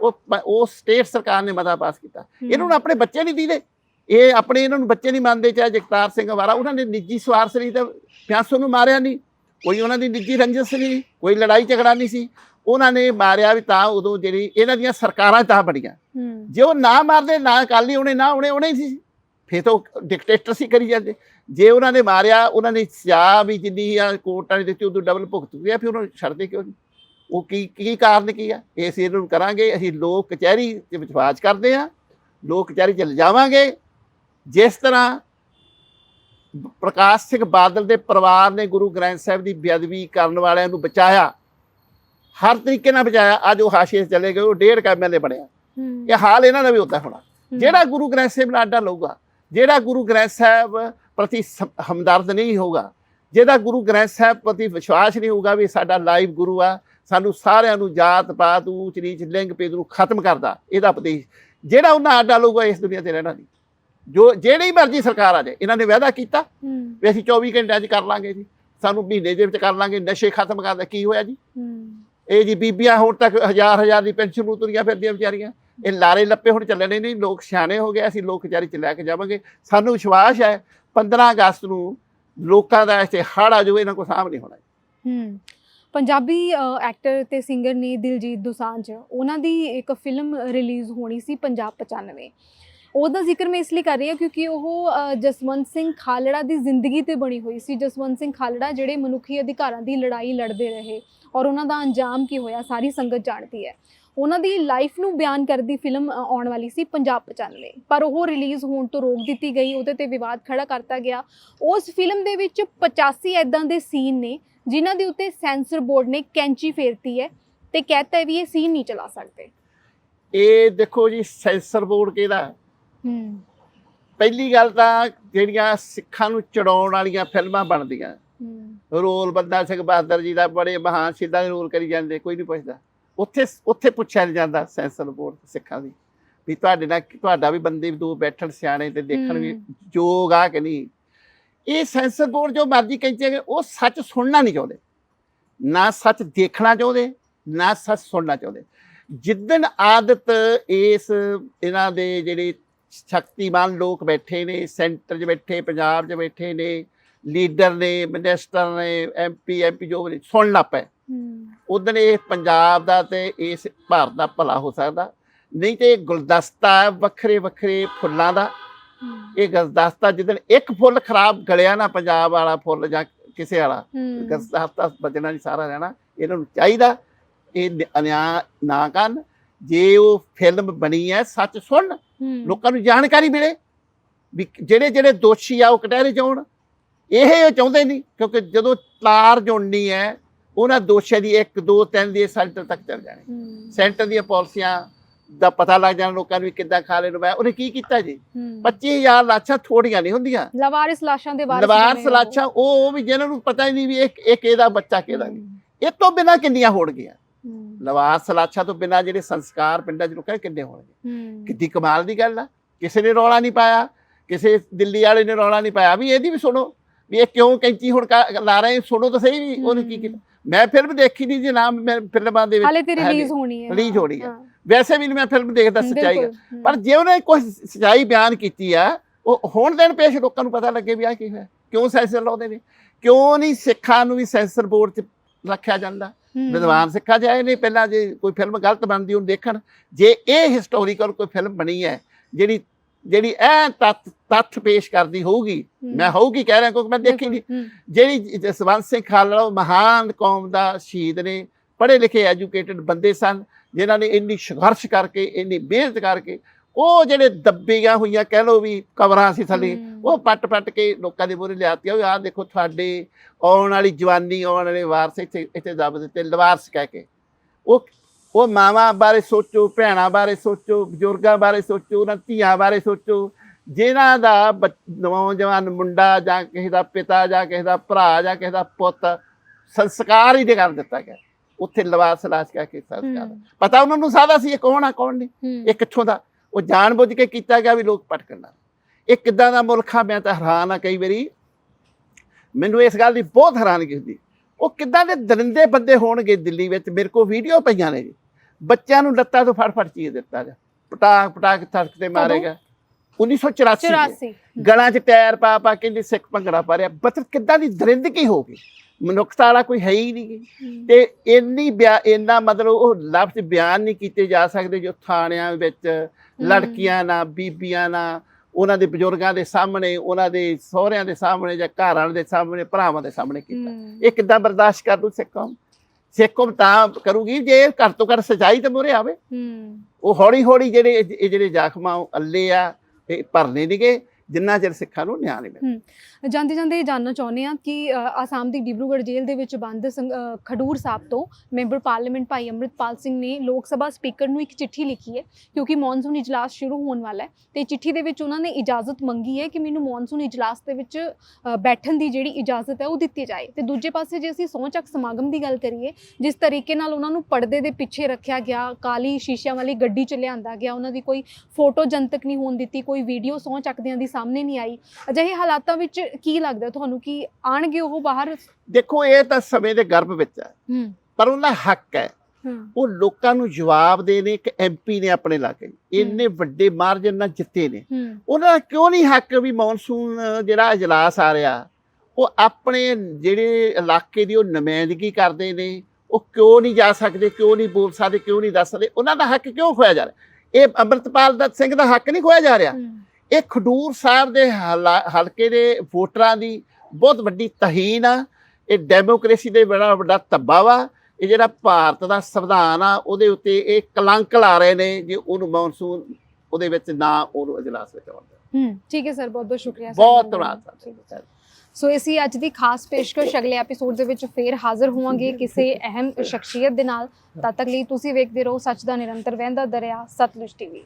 ਉਹ ਉਹ ਸਟੇਟ ਸਰਕਾਰ ਨੇ ਮਤਾ ਪਾਸ ਕੀਤਾ। ਇਹਨਾਂ ਨੂੰ ਆਪਣੇ ਬੱਚੇ ਨਹੀਂ ਦੀਦੇ। ਇਹ ਆਪਣੇ ਇਹਨਾਂ ਨੂੰ ਬੱਚੇ ਨਹੀਂ ਮੰਨਦੇ ਚਾਹੇ ਜਗਤਾਰ ਸਿੰਘ ਵਾਰਾ ਉਹਨਾਂ ਨੇ ਨਿੱਜੀ ਸਵਾਰਥ ਲਈ ਤਾਂ ਪਿਆਸੋ ਨੂੰ ਮਾਰਿਆ ਨਹੀਂ। ਕੋਈ ਉਹਨਾਂ ਦੀ ਨਿੱਜੀ ਰੰਜਿਸ਼ ਨਹੀਂ ਕੋਈ ਲੜਾਈ ਝਗੜਾ ਨਹੀਂ ਸੀ। ਉਹਨਾਂ ਨੇ ਮਾਰਿਆ ਵੀ ਤਾਂ ਉਦੋਂ ਜਿਹੜੀ ਇਹਨਾਂ ਦੀਆਂ ਸਰਕਾਰਾਂ ਤਾਂ ਬਣੀਆਂ। ਜੇ ਉਹ ਨਾ ਮਾਰਦੇ ਨਾ ਅਕਾਲੀ ਉਹਨੇ ਨਾ ਉਹਨੇ ਉਹਨੇ ਹੀ ਸੀ। ਫੇਰ ਤਾਂ ਡਿਕਟੇਟਰ ਸੀ ਕਰੀ ਜਾਂਦੇ। ਜੇ ਉਹਨਾਂ ਨੇ ਮਾਰਿਆ ਉਹਨਾਂ ਨੇ ਸਜ਼ਾ ਵੀ ਜਿੰਨੀ ਆ ਕੋਰਟਾਂ ਨੇ ਦਿੱਤੀ ਉਦੋਂ ਡਬਲ ਭੁਗਤ ਗਿਆ ਫਿਰ ਉਹਨਾਂ ਛੱਡਦੇ ਕਿਉਂ ਨਹੀਂ? ਉਹ ਕੀ ਕੀ ਕਾਰਨ ਕੀ ਆ? ਇਸ ਇਹਨਾਂ ਕਰਾਂਗੇ ਅਸੀਂ ਲੋਕ ਕਚਹਿਰੀ ਦੇ ਵਿਸ਼ਵਾਸ ਕਰਦੇ ਆ ਲੋਕ ਕਚਹਿਰੀ ਚ ਲਿਜਾਵਾਂਗੇ। ਜਿਸ ਤਰ੍ਹਾਂ ਪ੍ਰਕਾਸ਼ ਸਿੰਘ ਬਾਦਲ ਦੇ ਪਰਿਵਾਰ ਨੇ ਗੁਰੂ ਗ੍ਰੰਥ ਸਾਹਿਬ ਦੀ ਬੇਅਦਬੀ ਕਰਨ ਵਾਲਿਆਂ ਨੂੰ ਬਚਾਇਆ ਹਰ ਤਰੀਕੇ ਨਾਲ ਬਚਾਇਆ ਅੱਜ ਉਹ ਹਾਸ਼ੀਏ 'ਤੇ ਚਲੇ ਗਏ ਉਹ ਡੇਢ ਕਾ ਐਮਐਲਏ ਬਣਿਆ। ਇਹ ਹਾਲ ਇਹਨਾਂ ਦਾ ਵੀ ਉਦਾਂ ਹੋਣਾ। ਜਿਹੜਾ ਗੁਰੂ ਗ੍ਰੰਥ ਸਾਹਿਬ ਨਾਲ ਆਡਾ ਲਊਗਾ ਜਿਹੜਾ ਗੁਰੂ ਗ੍ਰੰਥ ਸਾਹਿਬ ਪ੍ਰਤੀ ਹਮਦਰਦ ਨਹੀਂ ਹੋਗਾ ਜਿਹਦਾ ਗੁਰੂ ਗ੍ਰੰਥ ਸਾਹਿਬ ਪ੍ਰਤੀ ਵਿਸ਼ਵਾਸ ਨਹੀਂ ਹੋਊਗਾ ਵੀ ਸਾਡਾ ਲਾਈਵ ਗੁਰੂ ਆ ਸਾਨੂੰ ਸਾਰਿਆਂ ਨੂੰ ਜਾਤ ਪਾਤ ਊਚ ਨੀਚ ਲਿੰਗ ਭੇਦ ਨੂੰ ਖਤਮ ਕਰਦਾ ਇਹਦਾ ਉਪਦੇਸ਼। ਜਿਹੜਾ ਉਹਨਾਂ ਆਡਾ ਲਊਗਾ ਇਸ ਦੁਨੀਆ ਤੇ ਰਹਿਣਾ ਨਹੀਂ। ਜੋ ਜਿਹੜੀ ਮਰਜ਼ੀ ਸਰਕਾਰ ਆ ਜਾਏ ਇਹਨਾਂ ਨੇ ਵਾਅਦਾ ਕੀਤਾ ਵੀ ਅਸੀਂ 24 ਘੰਟਿਆਂ 'ਚ ਕਰ ਲਾਂਗੇ ਜੀ। ਸਾਨੂੰ ਮਹੀਨੇ ਦੇ ਵਿੱਚ ਕਰ ਲਾਂਗੇ ਨਸ਼ੇ ਖਤਮ ਕਰ ਦੇ ਕੀ ਹੋਇਆ ਜੀ? ਇਹ ਜੀ ਬੀਬੀਆਂ ਹੁਣ ਤੱਕ ਹਜ਼ਾਰ ਹਜ਼ਾਰ ਦੀ ਪੈਨਸ਼ਨ ਨੂੰ ਤੁਰੀਆਂ ਫਿਰਦੀਆਂ ਵਿਚਾਰੀਆਂ। ਇਹ ਲਾਰੇ ਲੱਪੇ ਹੁਣ ਚੱਲਣੇ ਨਹੀਂ, ਲੋਕ ਸਿਆਣੇ ਹੋ ਗਏ, ਅਸੀਂ ਲੋਕ ਕਚਹਿਰੀ ਚ ਲੈ ਕੇ ਜਾਵਾਂਗੇ। ਸਾਨੂੰ ਵਿਸ਼ਵਾਸ ਹੈ 15 ਅਗਸਤ ਨੂੰ ਲੋਕਾਂ ਦਾ ਇੱਥੇ ਹੜ ਆ ਇਹਨਾਂ ਕੋ ਸਾਹਮਣੇ ਹੋਣਾ। ਹੂੰ। ਪੰਜਾਬੀ ਐਕਟਰ ਤੇ ਸਿੰਗਰ ਨੇ ਦਿਲਜੀਤ ਦੋਸਾਂਝ, ਉਹਨਾਂ ਦੀ ਇੱਕ ਫਿਲਮ ਰਿਲੀਜ਼ ਹੋਣੀ ਸੀ ਪੰਜਾਬ 95 ਉਹਦਾ ਜ਼ਿਕਰ ਮੈਂ ਇਸ ਲਈ ਕਰ ਰਹੀ ਹਾਂ ਕਿਉਂਕਿ ਉਹ ਜਸਵੰਤ ਸਿੰਘ ਖਾਲੜਾ ਦੀ ਜ਼ਿੰਦਗੀ ਤੇ ਬਣੀ ਹੋਈ ਸੀ। ਜਸਵੰਤ ਸਿੰਘ ਖਾਲੜਾ ਜਿਹੜੇ ਮਨੁੱਖੀ ਅਧਿਕਾਰਾਂ ਦੀ ਲੜਾਈ ਲੜਦੇ ਰਹੇ ਔਰ ਉਹਨਾਂ ਦਾ ਅੰਜਾਮ ਕੀ ਹੋਇਆ, ਸਾਰੀ ਸੰਗਤ ਜਾਣਦੀ ਹੈ। ਉਹਨਾਂ ਦੀ ਲਾਈਫ ਨੂੰ ਬਿਆਨ ਕਰਦੀ ਫਿਲਮ ਆਉਣ ਵਾਲੀ ਸੀ ਪੰਜਾਬ 95 ਪਰ ਉਹ ਰਿਲੀਜ਼ ਹੋਣ ਤੋਂ ਰੋਕ ਦਿੱਤੀ ਗਈ ਉਹਦੇ ਤੇ ਵਿਵਾਦ ਖੜਾ ਕਰਤਾ ਗਿਆ। ਉਸ ਫਿਲਮ ਦੇ ਵਿੱਚ 85 ਐਦਾਂ ਦੇ ਸੀਨ ਨੇ ਜਿਨ੍ਹਾਂ ਦੇ ਉੱਤੇ ਸੈਂਸਰ ਬੋਰਡ ਨੇ ਕੈਂਚੀ ਫੇਰਤੀ ਹੈ ਤੇ ਕਹਤਾ ਵੀ ਇਹ ਸੀਨ ਨਹੀਂ ਚਲਾ ਸਕਦੇ। ਇਹ ਦੇਖੋ ਜੀ ਸੈਂਸਰ ਬੋਰਡ ਕਿਹਦਾ? ਹੂੰ। ਪਹਿਲੀ ਗੱਲ ਤਾਂ ਜਿਹੜੀਆਂ ਸਿੱਖਾਂ ਨੂੰ ਚੜਾਉਣ ਵਾਲੀਆਂ ਫਿਲਮਾਂ ਬਣਦੀਆਂ। ਰੋਲ ਬੰਦਾ ਸਿੰਘ ਬਹਾਦਰ ਜੀ ਦਾ ਬੜੇ ਮਹਾਨ ਦੇ ਰੋਲ ਕਰੀ ਜਾਂਦੇ ਕੋਈ ਨਹੀਂ ਪੁੱਛਦਾ। ਉੱਥੇ ਉੱਥੇ ਪੁੱਛਿਆ ਨਹੀਂ ਜਾਂਦਾ ਸੈਂਸਰ ਬੋਰਡ ਸਿੱਖਾਂ ਦੀ ਵੀ ਤੁਹਾਡੇ ਨਾਲ ਤੁਹਾਡਾ ਵੀ ਬੰਦੇ ਦੋ ਬੈਠਣ ਸਿਆਣੇ ਤੇ ਦੇਖਣ ਵੀ। ਯੋਗ ਆ ਕਿ ਨਹੀਂ? ਇਹ ਸੈਂਸਰ ਬੋਰਡ ਜੋ ਮਰਜ਼ੀ ਕਹਿੰਦੇ ਉਹ ਸੱਚ ਸੁਣਨਾ ਨਹੀਂ ਚਾਹੁੰਦੇ। ਨਾ ਸੱਚ ਦੇਖਣਾ ਚਾਹੁੰਦੇ ਨਾ ਸੱਚ ਸੁਣਨਾ ਚਾਹੁੰਦੇ। ਜਿੱਦਣ ਆਦਤ ਇਸ ਇਹਨਾਂ ਦੇ ਜਿਹੜੇ ਸ਼ਕਤੀਮਾਨ ਲੋਕ ਬੈਠੇ ਨੇ ਸੈਂਟਰ 'ਚ ਬੈਠੇ ਪੰਜਾਬ 'ਚ ਬੈਠੇ ਨੇ ਲੀਡਰ ਨੇ ਮਿਨਿਸਟਰ ਨੇ ਐਮਪੀ ਐਮਪੀ ਜੋ ਵੀ ਨੇ, ਸੁਣ ਲੱਗ ਪਏ। ਹੂੰ ਉਦੋਂ ਇਹ ਪੰਜਾਬ ਦਾ ਤੇ ਇਸ ਭਾਰਤ ਦਾ ਭਲਾ ਹੋ ਸਕਦਾ। ਨਹੀਂ ਤੇ ਇਹ ਗੁਲਦਸਤਾ ਵੱਖਰੇ ਵੱਖਰੇ ਫੁੱਲਾਂ ਦਾ। ਇਹ ਗੁਲਦਸਤਾ ਜਿੱਦਣ ਇੱਕ ਫੁੱਲ ਖਰਾਬ ਗਲਿਆ ਨਾ ਪੰਜਾਬ ਵਾਲਾ ਫੁੱਲ ਜਾਂ ਕਿਸੇ ਵਾਲਾ ਗੁਲਦਸਤਾ ਬਚਣਾ ਨਹੀਂ ਸਾਰਾ ਰਹਿਣਾ ਇਹਨਾਂ ਨੂੰ ਚਾਹੀਦਾ। ਇਹ ਅਨਿਆਂ ਨਾ ਕਰਨ। ਜੇ ਉਹ ਫਿਲਮ ਬਣੀ ਹੈ ਸੱਚ ਸੁਣ ਲੋਕਾਂ ਨੂੰ ਜਾਣਕਾਰੀ ਮਿਲੇ ਵੀ ਜਿਹੜੇ ਜਿਹੜੇ ਦੋਸ਼ੀ ਆ ਉਹ ਕਟਹਿਰੇ ਚ ਆਉਣ। ਇਹ ਚਾਹੁੰਦੇ ਨਹੀਂ ਕਿਉਂਕਿ ਜਦੋਂ ਤਾਰ ਜੁੜਨੀ ਹੈ ਉਹਨਾਂ ਦੋਸ਼ੀਆਂ ਦੀ 1 2 3 ਦੀ ਸੈਂਟਰ ਤੱਕ ਚੱਲ ਜਾਣੀ। ਸੈਂਟਰ ਦੀਆਂ ਪਾਲਿਸੀਆਂ ਦਾ ਪਤਾ ਲੱਗ ਜਾਣਾ ਲੋਕਾਂ ਨੂੰ ਕਿੱਦਾਂ ਖਾਲੇ ਨੂੰ ਮੈਂ ਉਹਨੇ ਕੀ ਕੀਤਾ ਜੀ? ਹੂੰ। 25000 ਲਾਸ਼ਾਂ ਥੋੜੀਆਂ ਨਹੀਂ ਹੁੰਦੀਆਂ। ਲਵਾਰਿਸ ਲਾਸ਼ਾਂ ਦੇ ਬਾਰੇ ਲਵਾਰਸ ਲਾਸ਼ਾਂ ਉਹ ਉਹ ਵੀ ਜਿਹਨਾਂ ਨੂੰ ਪਤਾ ਹੀ ਨਹੀਂ ਵੀ ਇਹ ਇਹ ਕਿਹਦਾ ਬੱਚਾ ਕਿਹਦਾ ਨਹੀਂ ਇਹ ਤੋਂ ਬਿਨਾ ਕਿੰਨੀਆਂ ਹੋਣਗੀਆਂ? ਲਵਾਰਸ ਲਾਸ਼ਾਂ ਤੋਂ ਬਿਨਾ ਜਿਹੜੇ ਸੰਸਕਾਰ ਪਿੰਡਾਂ 'ਚ ਲੋਕਾਂ ਕਿੰਨੇ ਹੋਣਗੇ? ਕਿੱਡੀ ਕਮਾਲ ਦੀ ਗੱਲ ਆ। ਕਿਸੇ ਨੇ ਰੌਲਾ ਨਹੀਂ ਪਾਇਆ। ਕਿਸੇ ਦਿੱਲੀ ਵਾਲੇ ਨੇ ਰੌਲਾ ਨਹੀਂ ਪਾਇਆ। ਵੀ ਇਹਦੀ ਵੀ ਸੁਣੋ। ਵੀ ਇਹ ਕਿਉਂ ਕੈਂਚੀ ਹੁਣ ਲਾ ਰਹੇ ਸੁਣੋ ਤਾਂ ਸਹੀ ਵੀ ਉਹਨੇ ਕੀ ਕੀਤਾ। ਮੈਂ ਫਿਲਮ ਦੇਖੀ ਨਹੀਂ ਜੀ ਨਾਮ ਮੈਂ ਫਿਲਮਾਂ ਦੇ ਹਾਲੇ ਤੇ ਹੈ ਨਹੀਂ। ਰਿਲੀਜ਼ ਹੋਣੀ ਹੈ Release ਹੋਣੀ ਹੈ। ਵੈਸੇ ਵੀ ਨੀ ਮੈਂ ਫਿਲਮ ਦੇਖਦਾ ਸੱਚਾਈ। ਪਰ ਜੇ ਉਹਨੇ ਕੋਈ ਸੱਚਾਈ ਬਿਆਨ ਕੀਤੀ ਆ ਉਹ ਹੁਣ ਦਿਨ ਪੇਸ਼ ਲੋਕਾਂ ਨੂੰ ਪਤਾ ਲੱਗੇ ਵੀ ਆ ਕੀ ਹੋਇਆ ਕਿਉਂ ਸੈਂਸਰ ਲਾਉਂਦੇ ਨੇ ਕਿਉਂ ਨਹੀਂ ਸਿੱਖਾਂ ਨੂੰ ਵੀ ਸੈਂਸਰ ਬੋਰਡ 'ਚ ਰੱਖਿਆ ਜਾਂਦਾ। ਵਿਦਵਾਨ ਸਿੱਖਾਂ ਜਾਏ ਨੇ ਪਹਿਲਾਂ ਜੇ ਕੋਈ ਫਿਲਮ ਗਲਤ ਬਣਦੀ ਉਹਨੂੰ ਦੇਖਣ ਜੇ ਇਹ ਹਿਸਟੋਰੀਕਲ ਕੋਈ ਫਿਲਮ ਬਣੀ ਹੈ ਜਿਹੜੀ ਜਿਹੜੀ ਐ ਤੱਥ ਤੱਥ ਪੇਸ਼ ਕਰਦੀ ਹੋਊਗੀ। ਮੈਂ ਹੋਊਗੀ ਕਹਿ ਰਿਹਾ ਕਿਉਂਕਿ ਮੈਂ ਦੇਖੀ ਨਹੀਂ ਜਿਹੜੀ ਜਸਵੰਤ ਸਿੰਘ ਖਾਲੜਾ ਉਹ ਮਹਾਨ ਕੌਮ ਦਾ ਸ਼ਹੀਦ ਨੇ ਪੜ੍ਹੇ ਲਿਖੇ ਐਜੂਕੇਟਿਡ ਬੰਦੇ ਸਨ ਜਿਨ੍ਹਾਂ ਨੇ ਇੰਨੀ ਸੰਘਰਸ਼ ਕਰਕੇ ਇੰਨੀ ਮਿਹਨਤ ਕਰਕੇ ਉਹ ਜਿਹੜੇ ਦੱਬੀਆਂ ਹੋਈਆਂ ਕਹਿ ਲੋ ਵੀ ਕਬਰਾਂ ਸੀ ਥੱਲੇ। ਉਹ ਪੱਟ ਪੱਟ ਕੇ ਲੋਕਾਂ ਦੇ ਮੂਹਰੇ ਲਿਆਤੀ ਉਹ ਆਹ ਦੇਖੋ ਤੁਹਾਡੇ ਆਉਣ ਵਾਲੀ ਜਵਾਨੀ ਆਉਣ ਵਾਲੇ ਵਾਰਸ ਇੱਥੇ ਇੱਥੇ ਦੱਬ ਦਿੱਤੇ ਲਵਾਰਸ ਕਹਿ ਕੇ ਉਹ ਉਹ ਮਾਵਾਂ ਬਾਰੇ ਸੋਚੋ ਭੈਣਾਂ ਬਾਰੇ ਸੋਚੋ ਬਜ਼ੁਰਗਾਂ ਬਾਰੇ ਸੋਚੋ ਉਹਨਾਂ ਧੀਆਂ ਬਾਰੇ ਸੋਚੋ। ਜਿਨ੍ਹਾਂ ਦਾ ਨੌਜਵਾਨ ਮੁੰਡਾ ਜਾਂ ਕਿਸੇ ਦਾ ਪਿਤਾ ਜਾਂ ਕਿਸੇ ਦਾ ਭਰਾ ਜਾਂ ਕਿਸੇ ਦਾ ਪੁੱਤ ਸੰਸਕਾਰ ਹੀ ਨਹੀਂ ਕਰ ਦਿੱਤਾ ਗਿਆ ਉੱਥੇ ਲਵਾਰਸ ਲਾਸ਼ ਕਹਿ ਕੇ ਸੰਸਕਾਰ ਪਤਾ ਉਹਨਾਂ ਨੂੰ ਸਾਦਾ ਸੀ ਇਹ ਕੌਣ ਆ ਕੌਣ ਨਹੀਂ? ਇਹ ਕਿੱਥੋਂ ਦਾ? ਉਹ ਜਾਣਬੁੱਝ ਕੇ ਕੀਤਾ ਗਿਆ ਵੀ ਲੋਕ ਪਟਕਣ ਨਾਲ ਇਹ ਕਿੱਦਾਂ ਦਾ ਮੁਲਕ ਆ? ਮੈਂ ਤਾਂ ਹੈਰਾਨ ਆ ਕਈ ਵਾਰੀ। ਮੈਨੂੰ ਇਸ ਗੱਲ ਦੀ ਬਹੁਤ ਹੈਰਾਨਗੀ ਹੁੰਦੀ। ਉਹ ਕਿੱਦਾਂ ਦੇ ਦਰਿੰਦੇ ਬੰਦੇ ਹੋਣਗੇ ਦਿੱਲੀ ਵਿੱਚ? ਮੇਰੇ ਕੋਲ ਵੀਡੀਓ ਪਈਆਂ ਨੇ ਜੀ। ਬੱਚਿਆਂ ਨੂੰ ਲੱਤਾਂ ਤੋਂ ਫੜ ਫੜ ਚੀਰ ਦਿੱਤਾ ਜਾ ਪਟਾਕ ਪਟਾਕ ਥੜਕ ਤੇ ਮਾਰੇਗਾ 1984 ਚ। 84 ਗਲਾਂ 'ਚ ਟਾਇਰ ਪਾ ਪਾ ਕੇ ਦੀ ਸਿੱਖ ਭੰਗੜਾ ਪਾ ਰਿਹਾ ਬਤਰ ਕਿੱਦਾਂ ਦੀ ਦਰਿੰਦਗੀ ਹੋ ਗਈ? ਮਨੁੱਖਤਾ ਵਾਲਾ ਕੋਈ ਹੈ ਹੀ ਨਹੀਂ। ਤੇ ਇੰਨੀ ਇੰਨਾ ਮਤਲਬ ਉਹ ਲਫ਼ਜ਼ ਬਿਆਨ ਨਹੀਂ ਕੀਤੇ ਜਾ ਸਕਦੇ ਜੋ ਥਾਣਿਆਂ ਵਿੱਚ ਲੜਕੀਆਂ ਨਾਲ ਬੀਬੀਆਂ ਨਾਲ ਉਹਨਾਂ ਦੇ ਬਜ਼ੁਰਗਾਂ ਦੇ ਸਾਹਮਣੇ ਉਹਨਾਂ ਦੇ ਸਹੁਰਿਆਂ ਦੇ ਸਾਹਮਣੇ ਜਾਂ ਘਰ ਵਾਲਿਆਂ ਦੇ ਸਾਹਮਣੇ ਭਰਾਵਾਂ ਦੇ ਸਾਹਮਣੇ ਕੀਤਾ। ਇਹ ਕਿੱਦਾਂ ਬਰਦਾਸ਼ਤ ਕਰ ਦੂ ਸਿੱਖ ਕੌਮ? ਸਿੱਖ ਕੌਮ ਤਾਂ ਕਰੂਗੀ ਜੇ ਘੱਟ ਤੋਂ ਘੱਟ ਸਜਾਈ ਤੇ ਮੂਹਰੇ ਆਵੇ। ਹੂੰ, ਉਹ ਹੌਲੀ ਹੌਲੀ ਜਿਹੜੇ ਇਹ ਜਿਹੜੇ ਜ਼ਖਮਾਂ ਉਹ ਅੱਲੇ ਆ ਇਹ ਭਰਨੇ ਨਹੀਂਗੇ ਜਿੰਨਾ ਚਿਰ ਸਿੱਖਾਂ ਨੂੰ ਨਿਆਂ ਨਹੀਂ ਮਿਲਦਾ। ਜਾਂਦੇ ਜਾਂਦੇ ਇਹ ਜਾਨਣਾ ਚਾਹੁੰਦੇ ਆ ਕਿ ਅ, ਆਸਾਮ ਦੀ ਡਿਬਰੂਗੜ੍ਹ ਜੇਲ੍ਹ ਦੇ ਵਿੱਚ ਬੰਦ ਸੰਗ- ਖਡੂਰ ਸਾਹਿਬ ਤੋਂ ਮੈਂਬਰ ਪਾਰਲੀਮੈਂਟ ਭਾਈ ਅੰਮ੍ਰਿਤਪਾਲ ਸਿੰਘ ਨੇ ਲੋਕ ਸਭਾ ਸਪੀਕਰ ਨੂੰ ਇੱਕ ਚਿੱਠੀ ਲਿਖੀ ਹੈ ਕਿਉਂਕਿ ਮੌਨਸੂਨ ਇਜਲਾਸ ਸ਼ੁਰੂ ਹੋਣ ਵਾਲਾ ਹੈ। ਤੇ ਚਿੱਠੀ ਦੇ ਵਿੱਚ ਉਹਨਾਂ ਨੇ ਇਜਾਜ਼ਤ ਮੰਗੀ ਹੈ ਕਿ ਮੈਨੂੰ ਮੌਨਸੂਨ ਇਜਲਾਸ ਦੇ ਵਿੱਚ ਬੈਠਣ ਦੀ ਜਿਹੜੀ ਇਜਾਜ਼ਤ ਹੈ ਉਹ ਦਿੱਤੀ ਜਾਏ। ਤੇ ਦੂਜੇ ਪਾਸੇ ਜੇ ਅਸੀਂ ਸਹੁੰ ਚੱਕ ਸਮਾਗਮ ਦੀ ਗੱਲ ਕਰੀਏ ਜਿਸ ਤਰੀਕੇ ਨਾਲ ਉਹਨਾਂ ਨੂੰ ਪਰਦੇ ਦੇ ਪਿੱਛੇ ਰੱਖਿਆ ਗਿਆ ਕਾਲੀ ਸ਼ੀਸ਼ਿਆਂ ਵਾਲੀ ਗੱਡੀ 'ਚ ਲਿਆਂਦਾ ਗਿਆ ਉਹਨਾਂ ਦੀ ਕੋਈ ਫੋਟੋ ਜਨਤਕ ਨਹੀਂ ਹੋਣ ਦਿੱਤੀ ਕੋਈ ਵੀਡੀਓ ਸਹੁੰ ਚੱਕਦਿਆਂ ਦੀ ਸਾਹਮਣੇ ਨਹੀਂ ਆਈ। ਅਜਿਹੇ ਹਾਲਾਤਾਂ ਵਿੱਚ ਕੀ ਲੱਗਦਾ ਤੁਹਾਨੂੰ ਕਿ ਆਣਗੇ ਉਹ ਬਾਹਰ? ਦੇਖੋ ਇਹ ਤਾਂ ਸਮੇਂ ਦੇ ਗਰਭ ਵਿੱਚ ਹੈ। ਪਰ ਉਹਨਾਂ ਦਾ ਹੱਕ ਹੈ। ਉਹ ਲੋਕਾਂ ਨੂੰ ਜਵਾਬ ਦੇਣੇ ਇੱਕ ਐਮਪੀ ਨੇ ਆਪਣੇ 'ਚ। ਇੰਨੇ ਵੱਡੇ ਮਾਰਜਨ ਨਾਲ ਜਿੱਤੇ ਨੇ। ਉਹਨਾਂ ਦਾ ਕਿਉਂ ਨਹੀਂ ਹੱਕ ਵੀ ਮੌਨਸੂਨ ਜਿਹੜਾ ਇਜਲਾਸ ਆ ਰਿਹਾ ਉਹ ਆਪਣੇ ਜਿਹੜੇ ਇਲਾਕੇ ਦੀ ਉਹ ਨੁਮਾਇੰਦਗੀ ਕਰਦੇ ਨੇ ਉਹ ਕਿਉਂ ਨਹੀਂ ਜਾ ਸਕਦੇ ਕਿਉਂ ਨਹੀਂ ਬੋਲ ਸਕਦੇ ਕਿਉਂ ਨਹੀਂ ਦੱਸ ਸਕਦੇ? ਉਹਨਾਂ ਦਾ ਹੱਕ ਕਿਉਂ ਖੋਇਆ ਜਾ ਰਿਹਾ? ਇਹ ਅੰਮ੍ਰਿਤਪਾਲ ਦਾ ਸਿੰਘ ਦਾ ਹੱਕ ਨਹੀਂ ਖੋਇਆ ਜਾ ਰਿਹਾ। ਇਹ ਖਡੂਰ ਸਾਹਿਬ ਦੇ ਹਲਾ- ਹਲਕੇ ਦੇ ਵੋਟਰਾਂ ਦੀ ਬਹੁਤ ਵੱਡੀ ਤਹੀਨ ਆ। ਇਹ ਡੈਮੋਕ੍ਰੇਸੀ ਦੇ ਬੜਾ ਵੱਡਾ ਧੱਬਾ ਵਾ। ਇਹ ਜਿਹੜਾ ਭਾਰਤ ਦਾ ਸੰਵਿਧਾਨ ਆ ਉਹਦੇ ਉੱਤੇ ਇਹ ਕਲੰਕ ਲਾ ਰਹੇ ਨੇ ਜੇ ਉਹਨੂੰ ਮੌਨਸੂਨ ਉਹਦੇ ਵਿੱਚ ਨਾ ਉਹਨੂੰ ਇਜਲਾਸ ਵਿੱਚ ਆਉਣ ਦੇਣ। ਹੂੰ ਠੀਕ ਹੈ ਸਰ ਬਹੁਤ ਬਹੁਤ ਸ਼ੁਕਰੀਆ ਬਹੁਤ ਧੰਨਵਾਦ। ਸਰ। ਸੋ ਅਸੀਂ ਅੱਜ ਦੀ ਖਾਸ ਪੇਸ਼ਕਸ਼ ਅਗਲੇ ਐਪੀਸੋਡ ਦੇ ਵਿੱਚ ਫੇਰ ਹਾਜ਼ਰ ਹੋਵਾਂਗੇ ਕਿਸੇ ਅਹਿਮ ਸ਼ਖਸੀਅਤ ਦੇ ਨਾਲ। ਤਦ ਤੱਕ ਲਈ ਤੁਸੀਂ ਵੇਖਦੇ ਰਹੋ ਸੱਚ ਦਾ ਨਿਰੰਤਰ ਵਹਿੰਦਾ ਦਰਿਆ ਸਤਲੁਜ ਟੀਵੀ।